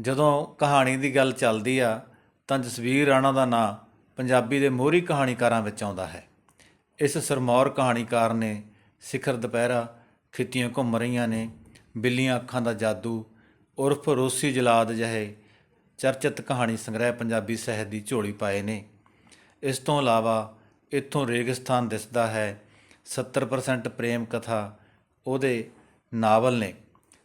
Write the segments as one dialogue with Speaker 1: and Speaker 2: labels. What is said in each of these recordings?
Speaker 1: ਜਦੋਂ ਕਹਾਣੀ ਦੀ ਗੱਲ ਚੱਲਦੀ ਆ, ਤਾਂ ਜਸਵੀਰ ਰਾਣਾ ਦਾ ਨਾਂ ਪੰਜਾਬੀ ਦੇ ਮੋਹਰੀ ਕਹਾਣੀਕਾਰਾਂ ਵਿੱਚ ਆਉਂਦਾ ਹੈ। ਇਸ ਸਰਮੌਰ ਕਹਾਣੀਕਾਰ ਨੇ ਸਿਖਰ ਦੁਪਹਿਰਾ ਖਿੱਤੀਆਂ ਘੁੰਮ ਰਹੀਆਂ ਨੇ, ਬਿੱਲੀਆਂ ਅੱਖਾਂ ਦਾ ਜਾਦੂ, ਉਰਫ ਰੋਸੀ ਜਲਾਦ ਜਿਹੇ ਚਰਚਿਤ ਕਹਾਣੀ ਸੰਗ੍ਰਹਿ ਪੰਜਾਬੀ ਸਾਹਿਤ ਦੀ ਝੋਲੀ ਪਾਏ ਨੇ। ਇਸ ਤੋਂ ਇਲਾਵਾ ਇੱਥੋਂ ਰੇਗਿਸਤਾਨ ਦਿਸਦਾ ਹੈ 70% ਪ੍ਰੇਮ ਕਥਾ ਉਹਦੇ ਨਾਵਲ ਨੇ।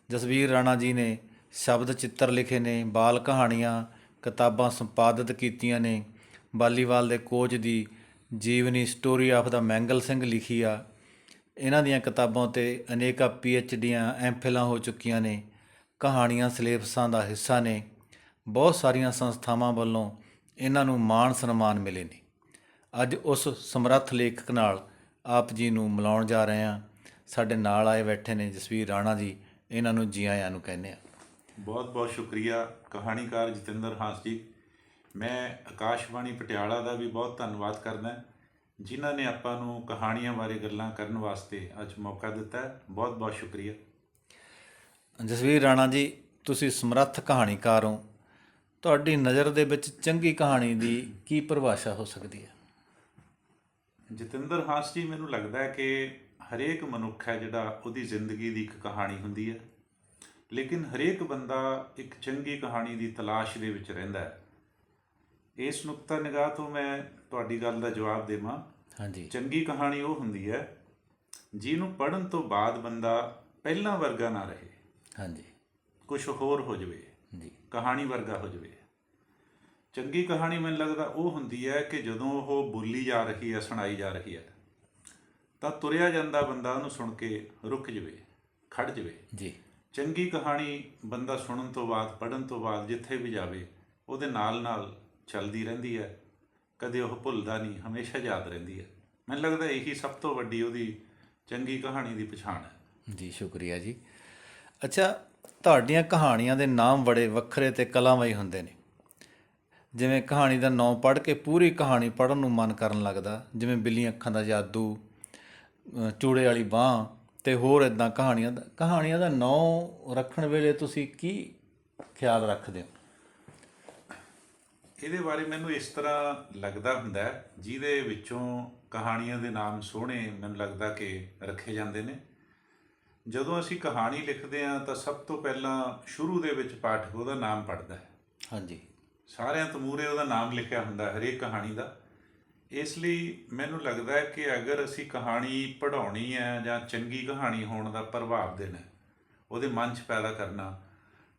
Speaker 1: ਜਸਵੀਰ ਰਾਣਾ ਜੀ ਨੇ ਸ਼ਬਦ ਚਿੱਤਰ ਲਿਖੇ ਨੇ, ਬਾਲ ਕਹਾਣੀਆਂ, ਕਿਤਾਬਾਂ ਸੰਪਾਦਿਤ ਕੀਤੀਆਂ ਨੇ। ਬਾਲੀਵਾਲ ਦੇ ਕੋਚ ਦੀ ਜੀਵਨੀ ਸਟੋਰੀ ਆਫ ਦਾ ਮੈਂਗਲ ਸਿੰਘ ਲਿਖੀ ਆ। ਇਹਨਾਂ ਦੀਆਂ ਕਿਤਾਬਾਂ ਤੇ ਅਨੇਕਾਂ ਪੀ ਡੀਆਂ ਐਮਫਿਲਾਂ ਹੋ ਚੁੱਕੀਆਂ ਨੇ। ਕਹਾਣੀਆਂ ਸਿਲੇਬਸਾਂ ਦਾ ਹਿੱਸਾ ਨੇ। ਬਹੁਤ ਸਾਰੀਆਂ ਸੰਸਥਾਵਾਂ ਵੱਲੋਂ ਇਹਨਾਂ ਨੂੰ ਮਾਣ ਸਨਮਾਨ ਮਿਲੇ ਨੇ। ਅੱਜ ਉਸ ਸਮਰੱਥ ਲੇਖਕ ਨਾਲ ਆਪ ਜੀ ਨੂੰ ਮਿਲਾਉਣ ਜਾ ਰਹੇ ਹਾਂ। ਸਾਡੇ ਨਾਲ ਆਏ ਬੈਠੇ ਨੇ ਜਸਵੀਰ ਰਾਣਾ ਜੀ। ਇਹਨਾਂ ਨੂੰ ਜੀ ਆਇਆਂ ਨੂੰ ਕਹਿੰਦੇ ਆ
Speaker 2: ਬਹੁਤ ਬਹੁਤ ਸ਼ੁਕਰੀਆ ਕਹਾਣੀਕਾਰ ਜਤਿੰਦਰ ਹਾਂਸ ਜੀ। ਮੈਂ ਆਕਾਸ਼ਵਾਣੀ ਪਟਿਆਲਾ ਦਾ ਵੀ ਬਹੁਤ ਧੰਨਵਾਦ ਕਰਦਾ ਜਿਨ੍ਹਾਂ ਨੇ ਆਪਾਂ ਨੂੰ ਕਹਾਣੀਆਂ ਬਾਰੇ ਗੱਲਾਂ ਕਰਨ ਵਾਸਤੇ ਅੱਜ ਮੌਕਾ ਦਿੱਤਾ ਬਹੁਤ ਬਹੁਤ ਸ਼ੁਕਰੀਆ।
Speaker 1: ਜਸਵੀਰ ਰਾਣਾ ਜੀ ਤੁਸੀਂ ਸਮਰੱਥ ਕਹਾਣੀਕਾਰ ਹੋ। ਤੁਹਾਡੀ ਨਜ਼ਰ ਦੇ ਵਿੱਚ ਚੰਗੀ ਕਹਾਣੀ ਦੀ ਕੀ ਪਰਿਭਾਸ਼ਾ ਹੋ ਸਕਦੀ ਹੈ?
Speaker 2: ਜਤਿੰਦਰ ਹਾਂਸ ਜੀ ਮੈਨੂੰ ਲੱਗਦਾ ਹੈ ਕਿ ਹਰੇਕ ਮਨੁੱਖ ਹੈ ਜਿਹੜਾ ਉਹਦੀ ਜ਼ਿੰਦਗੀ ਦੀ ਇੱਕ ਕਹਾਣੀ ਹੁੰਦੀ ਹੈ। ਲੇਕਿਨ ਹਰੇਕ ਬੰਦਾ ਇੱਕ ਚੰਗੀ ਕਹਾਣੀ ਦੀ ਤਲਾਸ਼ ਦੇ ਵਿੱਚ ਰਹਿੰਦਾ ਹੈ। ਇਸ ਨੁਕਤਾ ਨਿਗਾਹ ਤੋਂ ਮੈਂ ਤੁਹਾਡੀ ਗੱਲ ਦਾ ਜਵਾਬ ਦੇਵਾਂ।
Speaker 1: ਹਾਂਜੀ।
Speaker 2: ਚੰਗੀ ਕਹਾਣੀ ਉਹ ਹੁੰਦੀ ਹੈ ਜਿਹਨੂੰ ਪੜਨ ਤੋਂ ਬਾਅਦ ਬੰਦਾ ਪਹਿਲਾਂ ਵਰਗਾ ਨਾ ਰਹੇ।
Speaker 1: ਹਾਂਜੀ।
Speaker 2: ਕੁਝ ਹੋਰ ਹੋ ਜਾਵੇ।
Speaker 1: ਜੀ।
Speaker 2: ਕਹਾਣੀ ਵਰਗਾ ਹੋ ਜਾਵੇ। ਚੰਗੀ ਕਹਾਣੀ ਮੈਨੂੰ ਲੱਗਦਾ ਉਹ ਹੁੰਦੀ ਹੈ ਕਿ ਜਦੋਂ ਉਹ ਬੋਲੀ ਜਾ ਰਹੀ ਹੈ ਸੁਣਾਈ ਜਾ ਰਹੀ ਹੈ ਤਾਂ ਤੁਰਿਆ ਜਾਂਦਾ ਬੰਦਾ ਉਹਨੂੰ ਸੁਣ ਕੇ ਰੁਕ ਜਾਵੇ ਖੜ ਜਾਵੇ।
Speaker 1: ਜੀ।
Speaker 2: ਚੰਗੀ ਕਹਾਣੀ ਬੰਦਾ ਸੁਣਨ ਤੋਂ ਬਾਅਦ ਪੜਨ ਤੋਂ ਬਾਅਦ ਜਿੱਥੇ ਵੀ ਜਾਵੇ, ਉਹਦੇ ਨਾਲ ਨਾਲ ਚੱਲਦੀ ਰਹਿੰਦੀ ਹੈ। ਕਦੇ ਉਹ ਭੁੱਲਦਾ ਨਹੀਂ, ਹਮੇਸ਼ਾ ਯਾਦ ਰਹਿੰਦੀ ਹੈ। ਮੈਨੂੰ ਲੱਗਦਾ ਇਹੀ ਸਭ ਤੋਂ ਵੱਡੀ ਉਹਦੀ ਚੰਗੀ ਕਹਾਣੀ ਦੀ ਪਛਾਣ ਹੈ।
Speaker 1: ਜੀ, ਸ਼ੁਕਰੀਆ ਜੀ। ਅੱਛਾ, ਤੁਹਾਡੀਆਂ ਕਹਾਣੀਆਂ ਦੇ ਨਾਮ ਬੜੇ ਵੱਖਰੇ ਤੇ ਕਲਾਮਈ ਹੁੰਦੇ ਨੇ। ਜਿਵੇਂ ਕਹਾਣੀ ਦਾ ਨਾਮ ਪੜ੍ਹ ਕੇ ਪੂਰੀ ਕਹਾਣੀ ਪੜ੍ਹਨ ਨੂੰ ਮਨ ਕਰਨ ਲੱਗਦਾ, ਜਿਵੇਂ ਬਿੱਲੀਆਂ ਅੱਖਾਂ ਦਾ ਜਾਦੂ ਚੂੜੇ ਵਾਲੀ ਬਾਹ ਤੇ ਹੋਰ ਇਦਾਂ ਕਹਾਣੀਆਂ ਦਾ ਕਹਾਣੀਆਂ ਦਾ ਨਾਮ ਰੱਖਣ ਵੇਲੇ ਤੁਸੀਂ ਕੀ ਖਿਆਲ ਰੱਖਦੇ ਹੋ?
Speaker 2: ਇਹਦੇ ਬਾਰੇ ਮੈਨੂੰ ਇਸ ਤਰ੍ਹਾਂ ਲੱਗਦਾ ਹੁੰਦਾ ਜਿਹਦੇ ਵਿੱਚੋਂ ਕਹਾਣੀਆਂ ਦੇ ਨਾਮ ਸੋਹਣੇ ਮੈਨੂੰ ਲੱਗਦਾ ਕਿ ਰੱਖੇ ਜਾਂਦੇ ਨੇ। ਜਦੋਂ ਅਸੀਂ ਕਹਾਣੀ ਲਿਖਦੇ ਹਾਂ ਤਾਂ ਸਭ ਤੋਂ ਪਹਿਲਾਂ ਸ਼ੁਰੂ ਦੇ ਵਿੱਚ ਪਾਠਕ ਉਹਦਾ ਨਾਮ ਪੜ੍ਹਦਾ ਹੈ।
Speaker 1: ਹਾਂਜੀ।
Speaker 2: ਸਾਰਿਆਂ ਤੋਂ ਮੂਹਰੇ ਉਹਦਾ ਨਾਮ ਲਿਖਿਆ ਹੁੰਦਾ ਹਰੇਕ ਕਹਾਣੀ ਦਾ। ਇਸ ਲਈ ਮੈਨੂੰ ਲੱਗਦਾ ਹੈ ਕਿ ਅਗਰ ਅਸੀਂ ਕਹਾਣੀ ਪੜ੍ਹਾਉਣੀ ਹੈ ਜਾਂ ਚੰਗੀ ਕਹਾਣੀ ਹੋਣ ਦਾ ਪ੍ਰਭਾਵ ਦੇਣਾ ਉਹਦੇ ਮਨ 'ਚ ਪੈਦਾ ਕਰਨਾ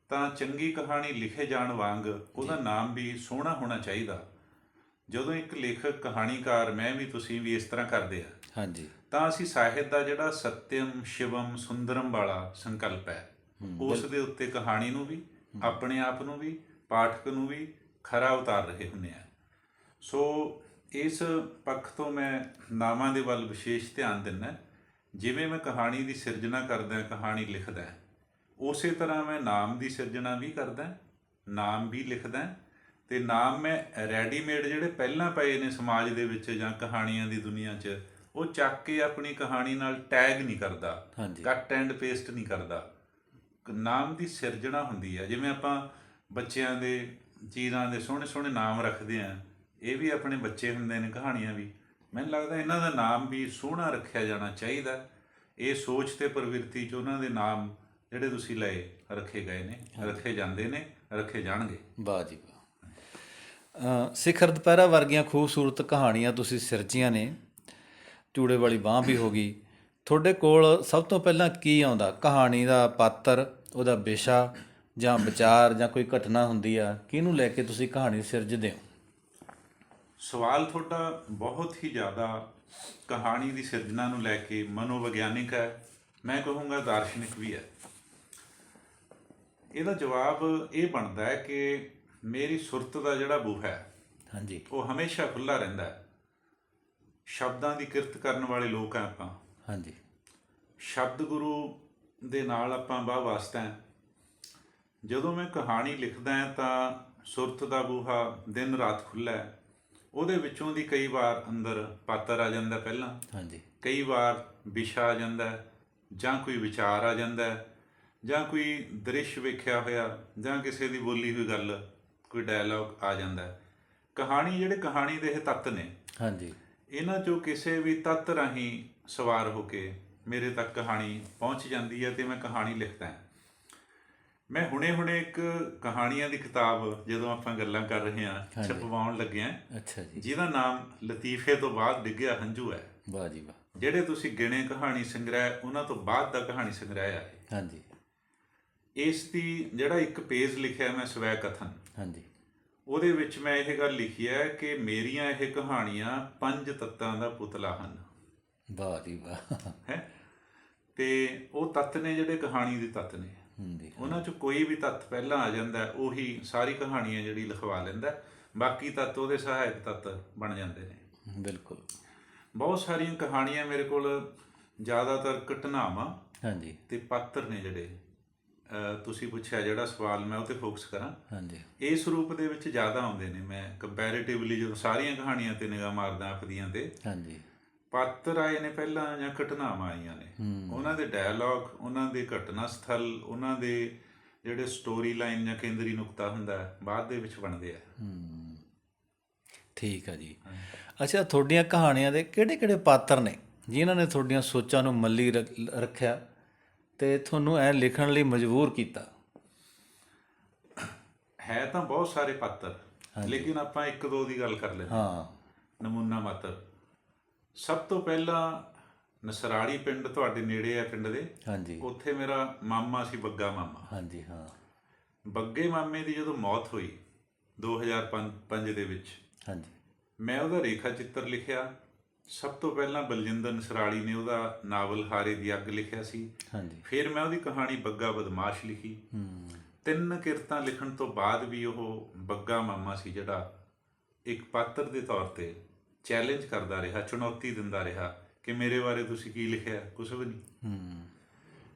Speaker 2: ਤਾਂ ਚੰਗੀ ਕਹਾਣੀ ਲਿਖੇ ਜਾਣ ਵਾਂਗ ਉਹਦਾ ਨਾਮ ਵੀ ਸੋਹਣਾ ਹੋਣਾ ਚਾਹੀਦਾ। ਜਦੋਂ ਇੱਕ ਲੇਖਕ ਕਹਾਣੀਕਾਰ ਮੈਂ ਵੀ ਤੁਸੀਂ ਵੀ ਇਸ ਤਰ੍ਹਾਂ ਕਰਦੇ ਆ
Speaker 1: ਹਾਂਜੀ।
Speaker 2: ਤਾਂ ਅਸੀਂ ਸਾਹਿਤ ਦਾ ਜਿਹੜਾ ਸਤਿਅਮ ਸ਼ਿਵਮ ਸੁੰਦਰਮ ਵਾਲਾ ਸੰਕਲਪ ਹੈ। ਉਸ ਦੇ ਉੱਤੇ ਕਹਾਣੀ ਨੂੰ ਵੀ ਆਪਣੇ ਆਪ ਨੂੰ ਵੀ ਪਾਠਕ ਨੂੰ ਵੀ ਖਰਾ ਉਤਾਰ ਰਹੇ ਹੁੰਦੇ ਆ। ਸੋ ਇਸ ਪੱਖ ਤੋਂ ਮੈਂ ਨਾਮਾਂ ਦੇ ਵੱਲ ਵਿਸ਼ੇਸ਼ ਧਿਆਨ ਦਿੰਦਾ ਜਿਵੇਂ ਮੈਂ ਕਹਾਣੀ ਦੀ ਸਿਰਜਣਾ ਕਰਦਾ ਕਹਾਣੀ ਲਿਖਦਾ ਉਸੇ ਤਰ੍ਹਾਂ ਮੈਂ ਨਾਮ ਦੀ ਸਿਰਜਣਾ ਵੀ ਕਰਦਾ ਨਾਮ ਵੀ ਲਿਖਦਾ ਤੇ ਨਾਮ ਮੈਂ ਰੈਡੀਮੇਡ ਜਿਹੜੇ ਪਹਿਲਾਂ ਪਏ ਨੇ ਸਮਾਜ ਦੇ ਵਿੱਚ ਜਾਂ ਕਹਾਣੀਆਂ ਦੀ ਦੁਨੀਆ 'ਚ ਉਹ ਚੱਕ ਕੇ ਆਪਣੀ ਕਹਾਣੀ ਨਾਲ ਟੈਗ ਨਹੀਂ ਕਰਦਾ ਕੱਟ ਐਂਡ ਪੇਸਟ ਨਹੀਂ ਕਰਦਾ। ਨਾਮ ਦੀ ਸਿਰਜਣਾ ਹੁੰਦੀ ਹੈ। ਜਿਵੇਂ ਆਪਾਂ ਬੱਚਿਆਂ ਦੇ ਚੀਜ਼ਾਂ ਦੇ ਸੋਹਣੇ ਸੋਹਣੇ ਨਾਮ ਰੱਖਦੇ ਆ ਇਹ ਵੀ ਆਪਣੇ ਬੱਚੇ ਹੁੰਦੇ ਨੇ ਕਹਾਣੀਆਂ ਵੀ। ਮੈਨੂੰ ਲੱਗਦਾ ਇਹਨਾਂ ਦਾ ਨਾਮ ਵੀ ਸੋਹਣਾ ਰੱਖਿਆ ਜਾਣਾ ਚਾਹੀਦਾ। ਇਹ ਸੋਚ ਤੇ ਪ੍ਰਵਿਰਤੀ ਚ ਉਹਨਾਂ ਦੇ ਨਾਮ ਜਿਹੜੇ ਤੁਸੀਂ ਲਏ ਰੱਖੇ ਗਏ ਨੇ ਰੱਖੇ ਜਾਂਦੇ ਨੇ ਰੱਖੇ ਜਾਣਗੇ।
Speaker 1: ਵਾਹ ਜੀ ਵਾਹ। ਸਿਖਰ ਦੁਪਹਿਰਾ ਵਰਗੀਆਂ ਖੂਬਸੂਰਤ ਕਹਾਣੀਆਂ ਤੁਸੀਂ ਸਿਰਜੀਆਂ ਨੇ। ਚੂੜੇ ਵਾਲੀ ਬਾਹ ਵੀ ਹੋ ਗਈ। ਤੁਹਾਡੇ ਕੋਲ ਸਭ ਤੋਂ ਪਹਿਲਾਂ ਕੀ ਆਉਂਦਾ? ਕਹਾਣੀ ਦਾ ਪਾਤਰ ਉਹਦਾ ਵਿਸ਼ਾ ਜਾਂ ਵਿਚਾਰ ਜਾਂ ਕੋਈ ਘਟਨਾ ਹੁੰਦੀ ਆ ਕਿਹਨੂੰ ਲੈ ਕੇ ਤੁਸੀਂ ਕਹਾਣੀ ਸਿਰਜਦੇ ਹੋ?
Speaker 2: ਸਵਾਲ ਤੁਹਾਡਾ ਬਹੁਤ ਹੀ ਜ਼ਿਆਦਾ ਕਹਾਣੀ ਦੀ ਸਿਰਜਣਾ ਨੂੰ ਲੈ ਕੇ ਮਨੋਵਿਗਿਆਨਿਕ ਹੈ। ਮੈਂ ਕਹੂੰਗਾ ਦਾਰਸ਼ਨਿਕ ਵੀ ਹੈ। ਇਹਦਾ ਜਵਾਬ ਇਹ ਬਣਦਾ ਹੈ ਕਿ ਮੇਰੀ ਸੁਰਤ ਦਾ ਜਿਹੜਾ ਬੂਹਾ ਹੈ
Speaker 1: ਹਾਂਜੀ।
Speaker 2: ਉਹ ਹਮੇਸ਼ਾ ਖੁੱਲਾ ਰਹਿੰਦਾ ਹੈ। ਸ਼ਬਦਾਂ ਦੀ ਕਿਰਤ ਕਰਨ ਵਾਲੇ ਲੋਕ ਆ ਆਪਾਂ।
Speaker 1: ਹਾਂਜੀ।
Speaker 2: ਸ਼ਬਦ ਗੁਰੂ ਦੇ ਨਾਲ ਆਪਾਂ ਬਾਹ ਵਾਸਤਾ ਹੈ। ਜਦੋਂ ਮੈਂ ਕਹਾਣੀ ਲਿਖਦਾ ਹਾਂ ਤਾਂ ਸੁਰਤ ਦਾ ਬੂਹਾ ਦਿਨ ਰਾਤ ਖੁੱਲਾ ਹੈ। ਉਹਦੇ ਵਿੱਚੋਂ ਦੀ ਕਈ ਵਾਰ ਅੰਦਰ ਪਾਤਰ ਆ ਜਾਂਦਾ ਪਹਿਲਾਂ।
Speaker 1: ਹਾਂਜੀ।
Speaker 2: ਕਈ ਵਾਰ ਵਿਸ਼ਾ ਆ ਜਾਂਦਾ ਜਾਂ ਕੋਈ ਵਿਚਾਰ ਆ ਜਾਂਦਾ ਜਾਂ ਕੋਈ ਦ੍ਰਿਸ਼ ਵੇਖਿਆ ਹੋਇਆ ਜਾਂ ਕਿਸੇ ਦੀ ਬੋਲੀ ਹੋਈ ਗੱਲ ਕੋਈ ਡਾਇਲੌਗ ਆ ਜਾਂਦਾ। ਕਹਾਣੀ ਜਿਹੜੇ ਕਹਾਣੀ ਦੇ ਇਹ ਤੱਤ ਨੇ
Speaker 1: ਹਾਂਜੀ।
Speaker 2: ਇਹਨਾਂ ਚੋਂ ਕਿਸੇ ਵੀ ਤੱਤ ਰਾਹੀਂ ਸਵਾਰ ਹੋ ਕੇ ਮੇਰੇ ਤੱਕ ਕਹਾਣੀ ਪਹੁੰਚ ਜਾਂਦੀ ਹੈ ਤੇ ਮੈਂ ਕਹਾਣੀ ਲਿਖਦਾ ਹਾਂ। ਮੈਂ ਹੁਣੇ-ਹੁਣੇ ਇੱਕ ਕਹਾਣੀਆਂ ਦੀ ਕਿਤਾਬ ਜਦੋਂ ਆਪਾਂ ਗੱਲਾਂ ਕਰ ਰਹੇ ਹਾਂ। ਛਪਵਾਉਣ ਲੱਗੇ ਹਾਂ।
Speaker 1: ਅੱਛਾ ਜੀ।
Speaker 2: ਜਿਹਦਾ ਨਾਮ ਲਤੀਫੇ ਤੋਂ ਬਾਅਦ ਡਿੱਗਿਆ ਹੰਝੂ ਹੈ।
Speaker 1: ਵਾਹ ਜੀ ਵਾਹ।
Speaker 2: ਜਿਹੜੇ ਤੁਸੀਂ ਗਿਣੇ ਕਹਾਣੀ ਸੰਗ੍ਰਹਿ ਉਹਨਾਂ ਤੋਂ ਬਾਅਦ ਦਾ ਕਹਾਣੀ ਸੰਗ੍ਰਹਿ ਹੈ
Speaker 1: ਹਾਂਜੀ।
Speaker 2: ਇਸ ਦੀ ਜਿਹੜਾ ਇੱਕ ਪੇਜ ਲਿਖਿਆ ਮੈਂ ਸਵੈ ਕਥਨ
Speaker 1: ਹਾਂਜੀ।
Speaker 2: ਉਹਦੇ ਵਿੱਚ ਮੈਂ ਇਹ ਗੱਲ ਲਿਖੀ ਹੈ ਕਿ ਮੇਰੀਆਂ ਇਹ ਕਹਾਣੀਆਂ ਪੰਜ ਤੱਤਾਂ ਦਾ ਪੁਤਲਾ ਹਨ।
Speaker 1: ਵਾਹ ਜੀ ਵਾਹ।
Speaker 2: ਹੈ? ਤੇ ਉਹ ਤੱਤ ਨੇ ਜਿਹੜੇ ਕਹਾਣੀ ਦੇ ਤੱਤ ਨੇ।
Speaker 1: ਹੁੰਦੀ
Speaker 2: ਉਹਨਾਂ 'ਚ ਕੋਈ ਵੀ ਤੱਤ ਪਹਿਲਾਂ ਆ ਜਾਂਦਾ ਹੈ, ਉਹੀ ਸਾਰੀ ਕਹਾਣੀਆਂ ਜਿਹੜੀ ਲਿਖਵਾ ਲੈਂਦਾ ਹੈ। ਬਾਕੀ ਤੱਤ ਉਹਦੇ ਸਹਾਇਕ ਤੱਤ ਬਣ ਜਾਂਦੇ ਨੇ।
Speaker 1: ਬਿਲਕੁਲ।
Speaker 2: ਬਹੁਤ ਸਾਰੀਆਂ ਕਹਾਣੀਆਂ ਮੇਰੇ ਕੋਲ ਜ਼ਿਆਦਾਤਰ ਘਟਨਾਵਾਂ
Speaker 1: ਹਾਂਜੀ।
Speaker 2: ਤੇ ਪਾਤਰ ਨੇ ਜਿਹੜੇ ਤੁਸੀਂ ਪੁੱਛਿਆ ਜਿਹੜਾ ਸਵਾਲ ਮੈਂ ਉਹ ਤੇ ਫੋਕਸ ਕਰਾਂ।
Speaker 1: ਹਾਂਜੀ।
Speaker 2: ਇਸ ਰੂਪ ਦੇ ਵਿੱਚ ਜ਼ਿਆਦਾ ਆਉਂਦੇ ਨੇ। ਮੈਂ ਕੰਪੈਰੀਟਿਵਲੀ ਜਦੋਂ ਸਾਰੀਆਂ ਕਹਾਣੀਆਂ ਤੇ ਨਿਗਾਹ ਮਾਰਦਾ ਆਪਦੀਆਂ ਤੇ
Speaker 1: ਹਾਂਜੀ।
Speaker 2: ਪਾਤਰ ਆਏ ਨੇ ਪਹਿਲਾਂ ਜਾਂ ਘਟਨਾਵਾਂ ਆਈਆਂ ਨੇ? ਉਹਨਾਂ ਦੇ ਡਾਇਲੌਗ ਉਹਨਾਂ ਦੇ ਘਟਨਾ ਸਥਲ ਉਹਨਾਂ ਦੇ ਜਿਹੜੇ ਸਟੋਰੀ ਲਾਈਨ ਜਾਂ ਕੇਂਦਰੀ ਨੁਕਤਾ ਹੁੰਦਾ ਹੈ, ਬਾਅਦ ਦੇ ਵਿੱਚ ਬਣਦੇ ਆ।
Speaker 1: ਹੂੰ। ਠੀਕ ਆ ਜੀ। ਅੱਛਾ ਤੁਹਾਡੀਆਂ ਕਹਾਣੀਆਂ ਦੇ ਕਿਹੜੇ ਕਿਹੜੇ ਪਾਤਰ ਨੇ ਜਿਨ੍ਹਾਂ ਨੇ ਤੁਹਾਡੀਆਂ ਸੋਚਾਂ ਨੂੰ ਮੱਲੀ ਰੱਖ- ਰੱਖਿਆ ਤੇ ਤੁਹਾਨੂੰ ਐ ਲਿਖਣ ਲਈ ਮਜਬੂਰ ਕੀਤਾ?
Speaker 2: ਹੈ ਤਾਂ ਬਹੁਤ ਸਾਰੇ ਪਾਤਰ ਲੇਕਿਨ ਆਪਾਂ ਇੱਕ ਦੋ ਦੀ ਗੱਲ ਕਰ ਲੈਂਦੇ
Speaker 1: ਹਾਂ।
Speaker 2: ਨਮੂਨਾ ਮਾਤਰ। ਸਭ ਤੋਂ ਪਹਿਲਾਂ ਨਸਰਾੜੀ ਪਿੰਡ ਤੁਹਾਡੇ ਨੇੜੇ ਆ ਪਿੰਡ ਦੇ।
Speaker 1: ਹਾਂਜੀ।
Speaker 2: ਉੱਥੇ ਮੇਰਾ ਮਾਮਾ ਸੀ ਬੱਗਾ ਮਾਮਾ।
Speaker 1: ਹਾਂਜੀ ਹਾਂ।
Speaker 2: ਬੱਗੇ ਮਾਮੇ ਦੀ ਜਦੋਂ ਮੌਤ ਹੋਈ 2005 ਦੇ ਵਿੱਚ
Speaker 1: ਹਾਂਜੀ।
Speaker 2: ਮੈਂ ਉਹਦਾ ਰੇਖਾ ਚਿੱਤਰ ਲਿਖਿਆ। ਸਭ ਤੋਂ ਪਹਿਲਾਂ ਬਲਜਿੰਦਰ ਨਸਰਾਲੀ ਨੇ ਉਹਦਾ ਨਾਵਲ ਹਾਰੇ ਦੀ ਅੱਗ ਲਿਖਿਆ ਸੀ।
Speaker 1: ਹਾਂਜੀ।
Speaker 2: ਫਿਰ ਮੈਂ ਉਹਦੀ ਕਹਾਣੀ ਬੱਗਾ ਬਦਮਾਸ਼ ਲਿਖੀ।
Speaker 1: ਹੂੰ।
Speaker 2: ਤਿੰਨ ਕਿਰਤਾਂ ਲਿਖਣ ਤੋਂ ਬਾਅਦ ਵੀ ਉਹ ਬੱਗਾ ਮਾਮਾ ਸੀ ਜਿਹੜਾ ਇੱਕ ਪਾਤਰ ਦੇ ਤੌਰ ਤੇ ਚੈਲੰਜ ਕਰਦਾ ਰਿਹਾ ਚੁਣੌਤੀ ਦਿੰਦਾ ਰਿਹਾ ਕਿ ਮੇਰੇ ਬਾਰੇ ਤੁਸੀਂ ਕੀ ਲਿਖਿਆ ਕੁਝ ਵੀ ਨਹੀਂ।
Speaker 1: ਹੂੰ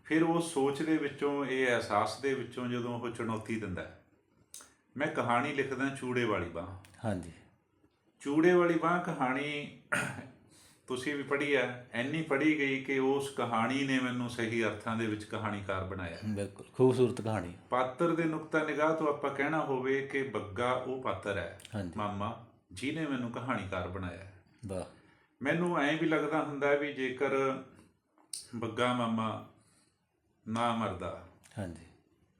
Speaker 2: ਫਿਰ ਉਹ ਸੋਚ ਦੇ ਵਿੱਚੋਂ ਇਹ ਅਹਿਸਾਸ ਦੇ ਵਿੱਚੋਂ ਜਦੋਂ ਉਹ ਚੁਣੌਤੀ ਦਿੰਦਾ ਮੈਂ ਕਹਾਣੀ ਲਿਖਦਾ ਚੂੜੇ ਵਾਲੀ ਬਾਹ।
Speaker 1: ਹਾਂਜੀ।
Speaker 2: ਚੂੜੇ ਵਾਲੀ ਬਾਹ ਕਹਾਣੀ ਤੁਸੀਂ ਵੀ ਪੜ੍ਹੀ ਹੈ ਐਨੀ ਪੜ੍ਹੀ ਗਈ ਕਿ ਉਸ ਕਹਾਣੀ ਨੇ ਮੈਨੂੰ ਸਹੀ ਅਰਥਾਂ ਦੇ ਵਿੱਚ ਕਹਾਣੀਕਾਰ ਬਣਾਇਆ।
Speaker 1: ਬਿਲਕੁਲ ਖੂਬਸੂਰਤ ਕਹਾਣੀ।
Speaker 2: ਪਾਤਰ ਦੇ ਨੁਕਤਾ ਨਿਗਾਹ ਤੋਂ ਆਪਾਂ ਕਹਿਣਾ ਹੋਵੇ ਕਿ ਬੱਗਾ ਉਹ ਪਾਤਰ ਹੈ
Speaker 1: ਹਾਂਜੀ।
Speaker 2: ਮਾਮਾ। ਜਿਹਨੇ ਮੈਨੂੰ ਕਹਾਣੀਕਾਰ ਬਣਾਇਆ।
Speaker 1: ਵਾਹ।
Speaker 2: ਮੈਨੂੰ ਐਂ ਵੀ ਲੱਗਦਾ ਹੁੰਦਾ ਵੀ ਜੇਕਰ ਬੱਗਾ ਮਾਮਾ ਨਾ ਮਰਦਾ
Speaker 1: ਹਾਂਜੀ।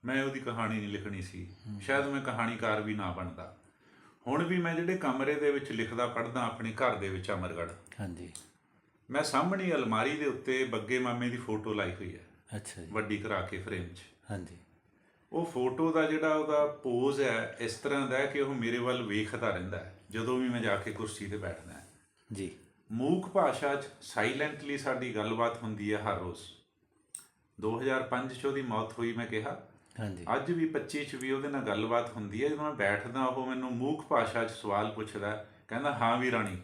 Speaker 2: ਮੈਂ ਉਹਦੀ ਕਹਾਣੀ ਨਹੀਂ ਲਿਖਣੀ ਸੀ। ਸ਼ਾਇਦ ਮੈਂ ਕਹਾਣੀਕਾਰ ਵੀ ਨਾ ਬਣਦਾ। ਹੁਣ ਵੀ ਮੈਂ ਜਿਹੜੇ ਕਮਰੇ ਦੇ ਵਿੱਚ ਲਿਖਦਾ ਪੜ੍ਹਦਾ ਆਪਣੇ ਘਰ ਦੇ ਵਿੱਚ ਅਮਰਗੜ੍ਹ।
Speaker 1: ਹਾਂਜੀ।
Speaker 2: ਮੈਂ ਸਾਹਮਣੀ ਅਲਮਾਰੀ ਦੇ ਉੱਤੇ ਬੱਗੇ ਮਾਮੇ ਦੀ ਫੋਟੋ ਲਾਈ ਹੋਈ ਹੈ।
Speaker 1: ਅੱਛਾ ਜੀ।
Speaker 2: ਵੱਡੀ ਕਰਾ ਕੇ ਫਰੇਮ 'ਚ।
Speaker 1: ਹਾਂਜੀ।
Speaker 2: ਉਹ ਫੋਟੋ ਦਾ ਜਿਹੜਾ ਉਹਦਾ ਪੋਜ਼ ਹੈ ਇਸ ਤਰ੍ਹਾਂ ਦਾ ਹੈ ਕਿ ਉਹ ਮੇਰੇ ਵੱਲ ਵੇਖਦਾ ਰਹਿੰਦਾ ਹੈ। ਜਦੋਂ ਵੀ ਮੈਂ ਜਾ ਕੇ ਕੁਰਸੀ ਤੇ ਬੈਠਦਾ
Speaker 1: ਜੀ।
Speaker 2: ਮੂਕ ਭਾਸ਼ਾ 'ਚ ਸਾਇਲੈਂਟਲੀ ਸਾਡੀ ਗੱਲਬਾਤ ਹੁੰਦੀ ਹੈ ਹਰ ਰੋਜ਼। 2005 'ਚ ਉਹਦੀ ਮੌਤ ਹੋਈ ਮੈਂ ਕਿਹਾ।
Speaker 1: ਹਾਂਜੀ।
Speaker 2: ਅੱਜ ਵੀ 25 'ਚ ਵੀ ਉਹਦੇ ਨਾਲ ਗੱਲਬਾਤ ਹੁੰਦੀ ਹੈ ਜਦੋਂ ਮੈਂ ਬੈਠਦਾ ਉਹ ਮੈਨੂੰ ਮੂਕ ਭਾਸ਼ਾ 'ਚ ਸਵਾਲ ਪੁੱਛਦਾ ਕਹਿੰਦਾ ਹਾਂ ਵੀ ਰਾਣੀ।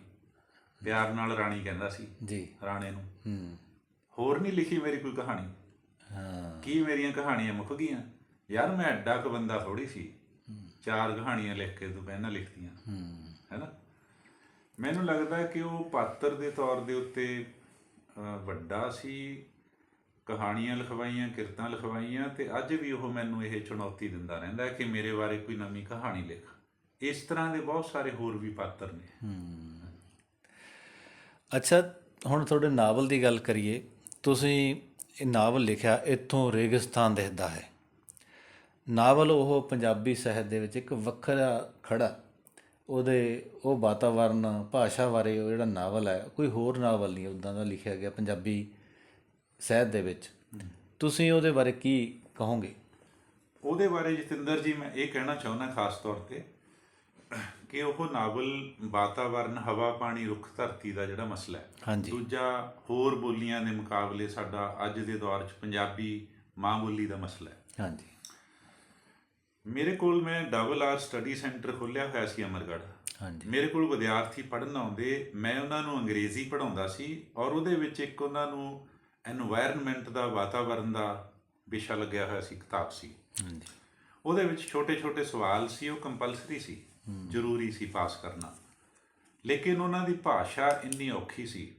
Speaker 2: ਪਿਆਰ ਨਾਲ ਰਾਣੀ ਕਹਿੰਦਾ ਸੀ
Speaker 1: ਜੀ।
Speaker 2: ਰਾਣੇ ਨੂੰ।
Speaker 1: ਹੂੰ।
Speaker 2: ਹੋਰ ਨਹੀਂ ਲਿਖੀ ਮੇਰੀ ਕੋਈ ਕਹਾਣੀ?
Speaker 1: ਹਾਂ।
Speaker 2: ਕੀ ਮੇਰੀਆਂ ਕਹਾਣੀਆਂ ਮੁੱਕ ਗਈਆਂ? ਯਾਰ ਮੈਂ ਐਡਾ ਕੁ ਬੰਦਾ ਥੋੜੀ ਸੀ। ਚਾਰ ਕਹਾਣੀਆਂ ਲਿਖ ਕੇ ਤੂੰ ਪਹਿਲਾਂ ਲਿਖਤੀਆਂ।
Speaker 1: ਹੂੰ।
Speaker 2: ਹੈਨਾ? ਮੈਨੂੰ ਲੱਗਦਾ ਕਿ ਉਹ ਪਾਤਰ ਦੇ ਤੌਰ ਦੇ ਉੱਤੇ ਵੱਡਾ ਸੀ, ਕਹਾਣੀਆਂ ਲਿਖਵਾਈਆਂ, ਕਿਰਤਾਂ ਲਿਖਵਾਈਆਂ ਤੇ ਅੱਜ ਵੀ ਉਹ ਮੈਨੂੰ ਇਹ ਚੁਣੌਤੀ ਦਿੰਦਾ ਰਹਿੰਦਾ ਕਿ ਮੇਰੇ ਬਾਰੇ ਕੋਈ ਨਵੀਂ ਕਹਾਣੀ ਲਿਖ। ਇਸ ਤਰ੍ਹਾਂ ਦੇ ਬਹੁਤ ਸਾਰੇ ਹੋਰ ਵੀ ਪਾਤਰ ਨੇ।
Speaker 1: ਅੱਛਾ, ਹੁਣ ਤੁਹਾਡੇ ਨਾਵਲ ਦੀ ਗੱਲ ਕਰੀਏ, ਤੁਸੀਂ ਇਹ ਨਾਵਲ ਲਿਖਿਆ ਇੱਥੋਂ ਰੇਗਿਸਤਾਨ ਦਿਖਦਾ ਹੈ। ਨਾਵਲ ਉਹ ਪੰਜਾਬੀ ਸਾਹਿਤ ਦੇ ਵਿੱਚ ਇੱਕ ਵੱਖਰਾ ਖੜਾ ਉਹਦੇ ਉਹ ਵਾਤਾਵਰਨ ਭਾਸ਼ਾ ਬਾਰੇ ਉਹ ਜਿਹੜਾ ਨਾਵਲ ਹੈ ਕੋਈ ਹੋਰ ਨਾਵਲ ਨਹੀਂ ਉਦਾਂ ਦਾ ਲਿਖਿਆ ਗਿਆ ਪੰਜਾਬੀ ਸਾਹਿਤ ਦੇ ਵਿੱਚ। ਤੁਸੀਂ ਉਹਦੇ ਬਾਰੇ ਕੀ ਕਹੋਗੇ?
Speaker 2: ਉਹਦੇ ਬਾਰੇ ਜਤਿੰਦਰ ਜੀ ਮੈਂ ਇਹ ਕਹਿਣਾ ਚਾਹੁੰਦਾ ਖਾਸ ਤੌਰ ਤੇ ਕਿ ਉਹ ਨਾਵਲ ਵਾਤਾਵਰਨ ਹਵਾ ਪਾਣੀ ਰੁੱਖ ਧਰਤੀ ਦਾ ਜਿਹੜਾ ਮਸਲਾ ਹੈ।
Speaker 1: ਹਾਂਜੀ।
Speaker 2: ਦੂਜਾ ਹੋਰ ਬੋਲੀਆਂ ਦੇ ਮੁਕਾਬਲੇ ਸਾਡਾ ਅੱਜ ਦੇ ਦੌਰ 'ਚ ਪੰਜਾਬੀ ਮਾਂ ਬੋਲੀ ਦਾ ਮਸਲਾ ਹੈ।
Speaker 1: ਹਾਂਜੀ।
Speaker 2: ਮੇਰੇ ਕੋਲ ਮੈਂ ਡਬਲ ਆਰ ਸਟੱਡੀ ਸੈਂਟਰ ਖੋਲਿਆ ਹੋਇਆ ਸੀ ਅਮਰਗੜ੍ਹ।
Speaker 1: ਹਾਂਜੀ।
Speaker 2: ਮੇਰੇ ਕੋਲ ਵਿਦਿਆਰਥੀ ਪੜਨ ਆਉਂਦੇ ਮੈਂ ਉਹਨਾਂ ਨੂੰ ਅੰਗਰੇਜ਼ੀ ਪੜਾਉਂਦਾ ਸੀ ਔਰ ਉਹਦੇ ਵਿੱਚ ਇੱਕ ਉਹਨਾਂ ਨੂੰ এনवायरमेंट ਦਾ ਵਾਤਾਵਰਣ ਦਾ ਵਿਸ਼ਾ ਲੱਗਿਆ ਹੋਇਆ ਸੀ ਕਿਤਾਬ ਸੀ।
Speaker 1: ਹਾਂਜੀ।
Speaker 2: ਉਹਦੇ ਵਿੱਚ ਛੋਟੇ-ਛੋਟੇ ਸਵਾਲ ਸੀ ਉਹ ਕੰਪਲਸਰੀ ਸੀ ਜ਼ਰੂਰੀ ਸੀ ਪਾਸ ਕਰਨਾ। ਲੇਕਿਨ ਉਹਨਾਂ ਦੀ ਭਾਸ਼ਾ ਇੰਨੀ ਔਖੀ ਸੀ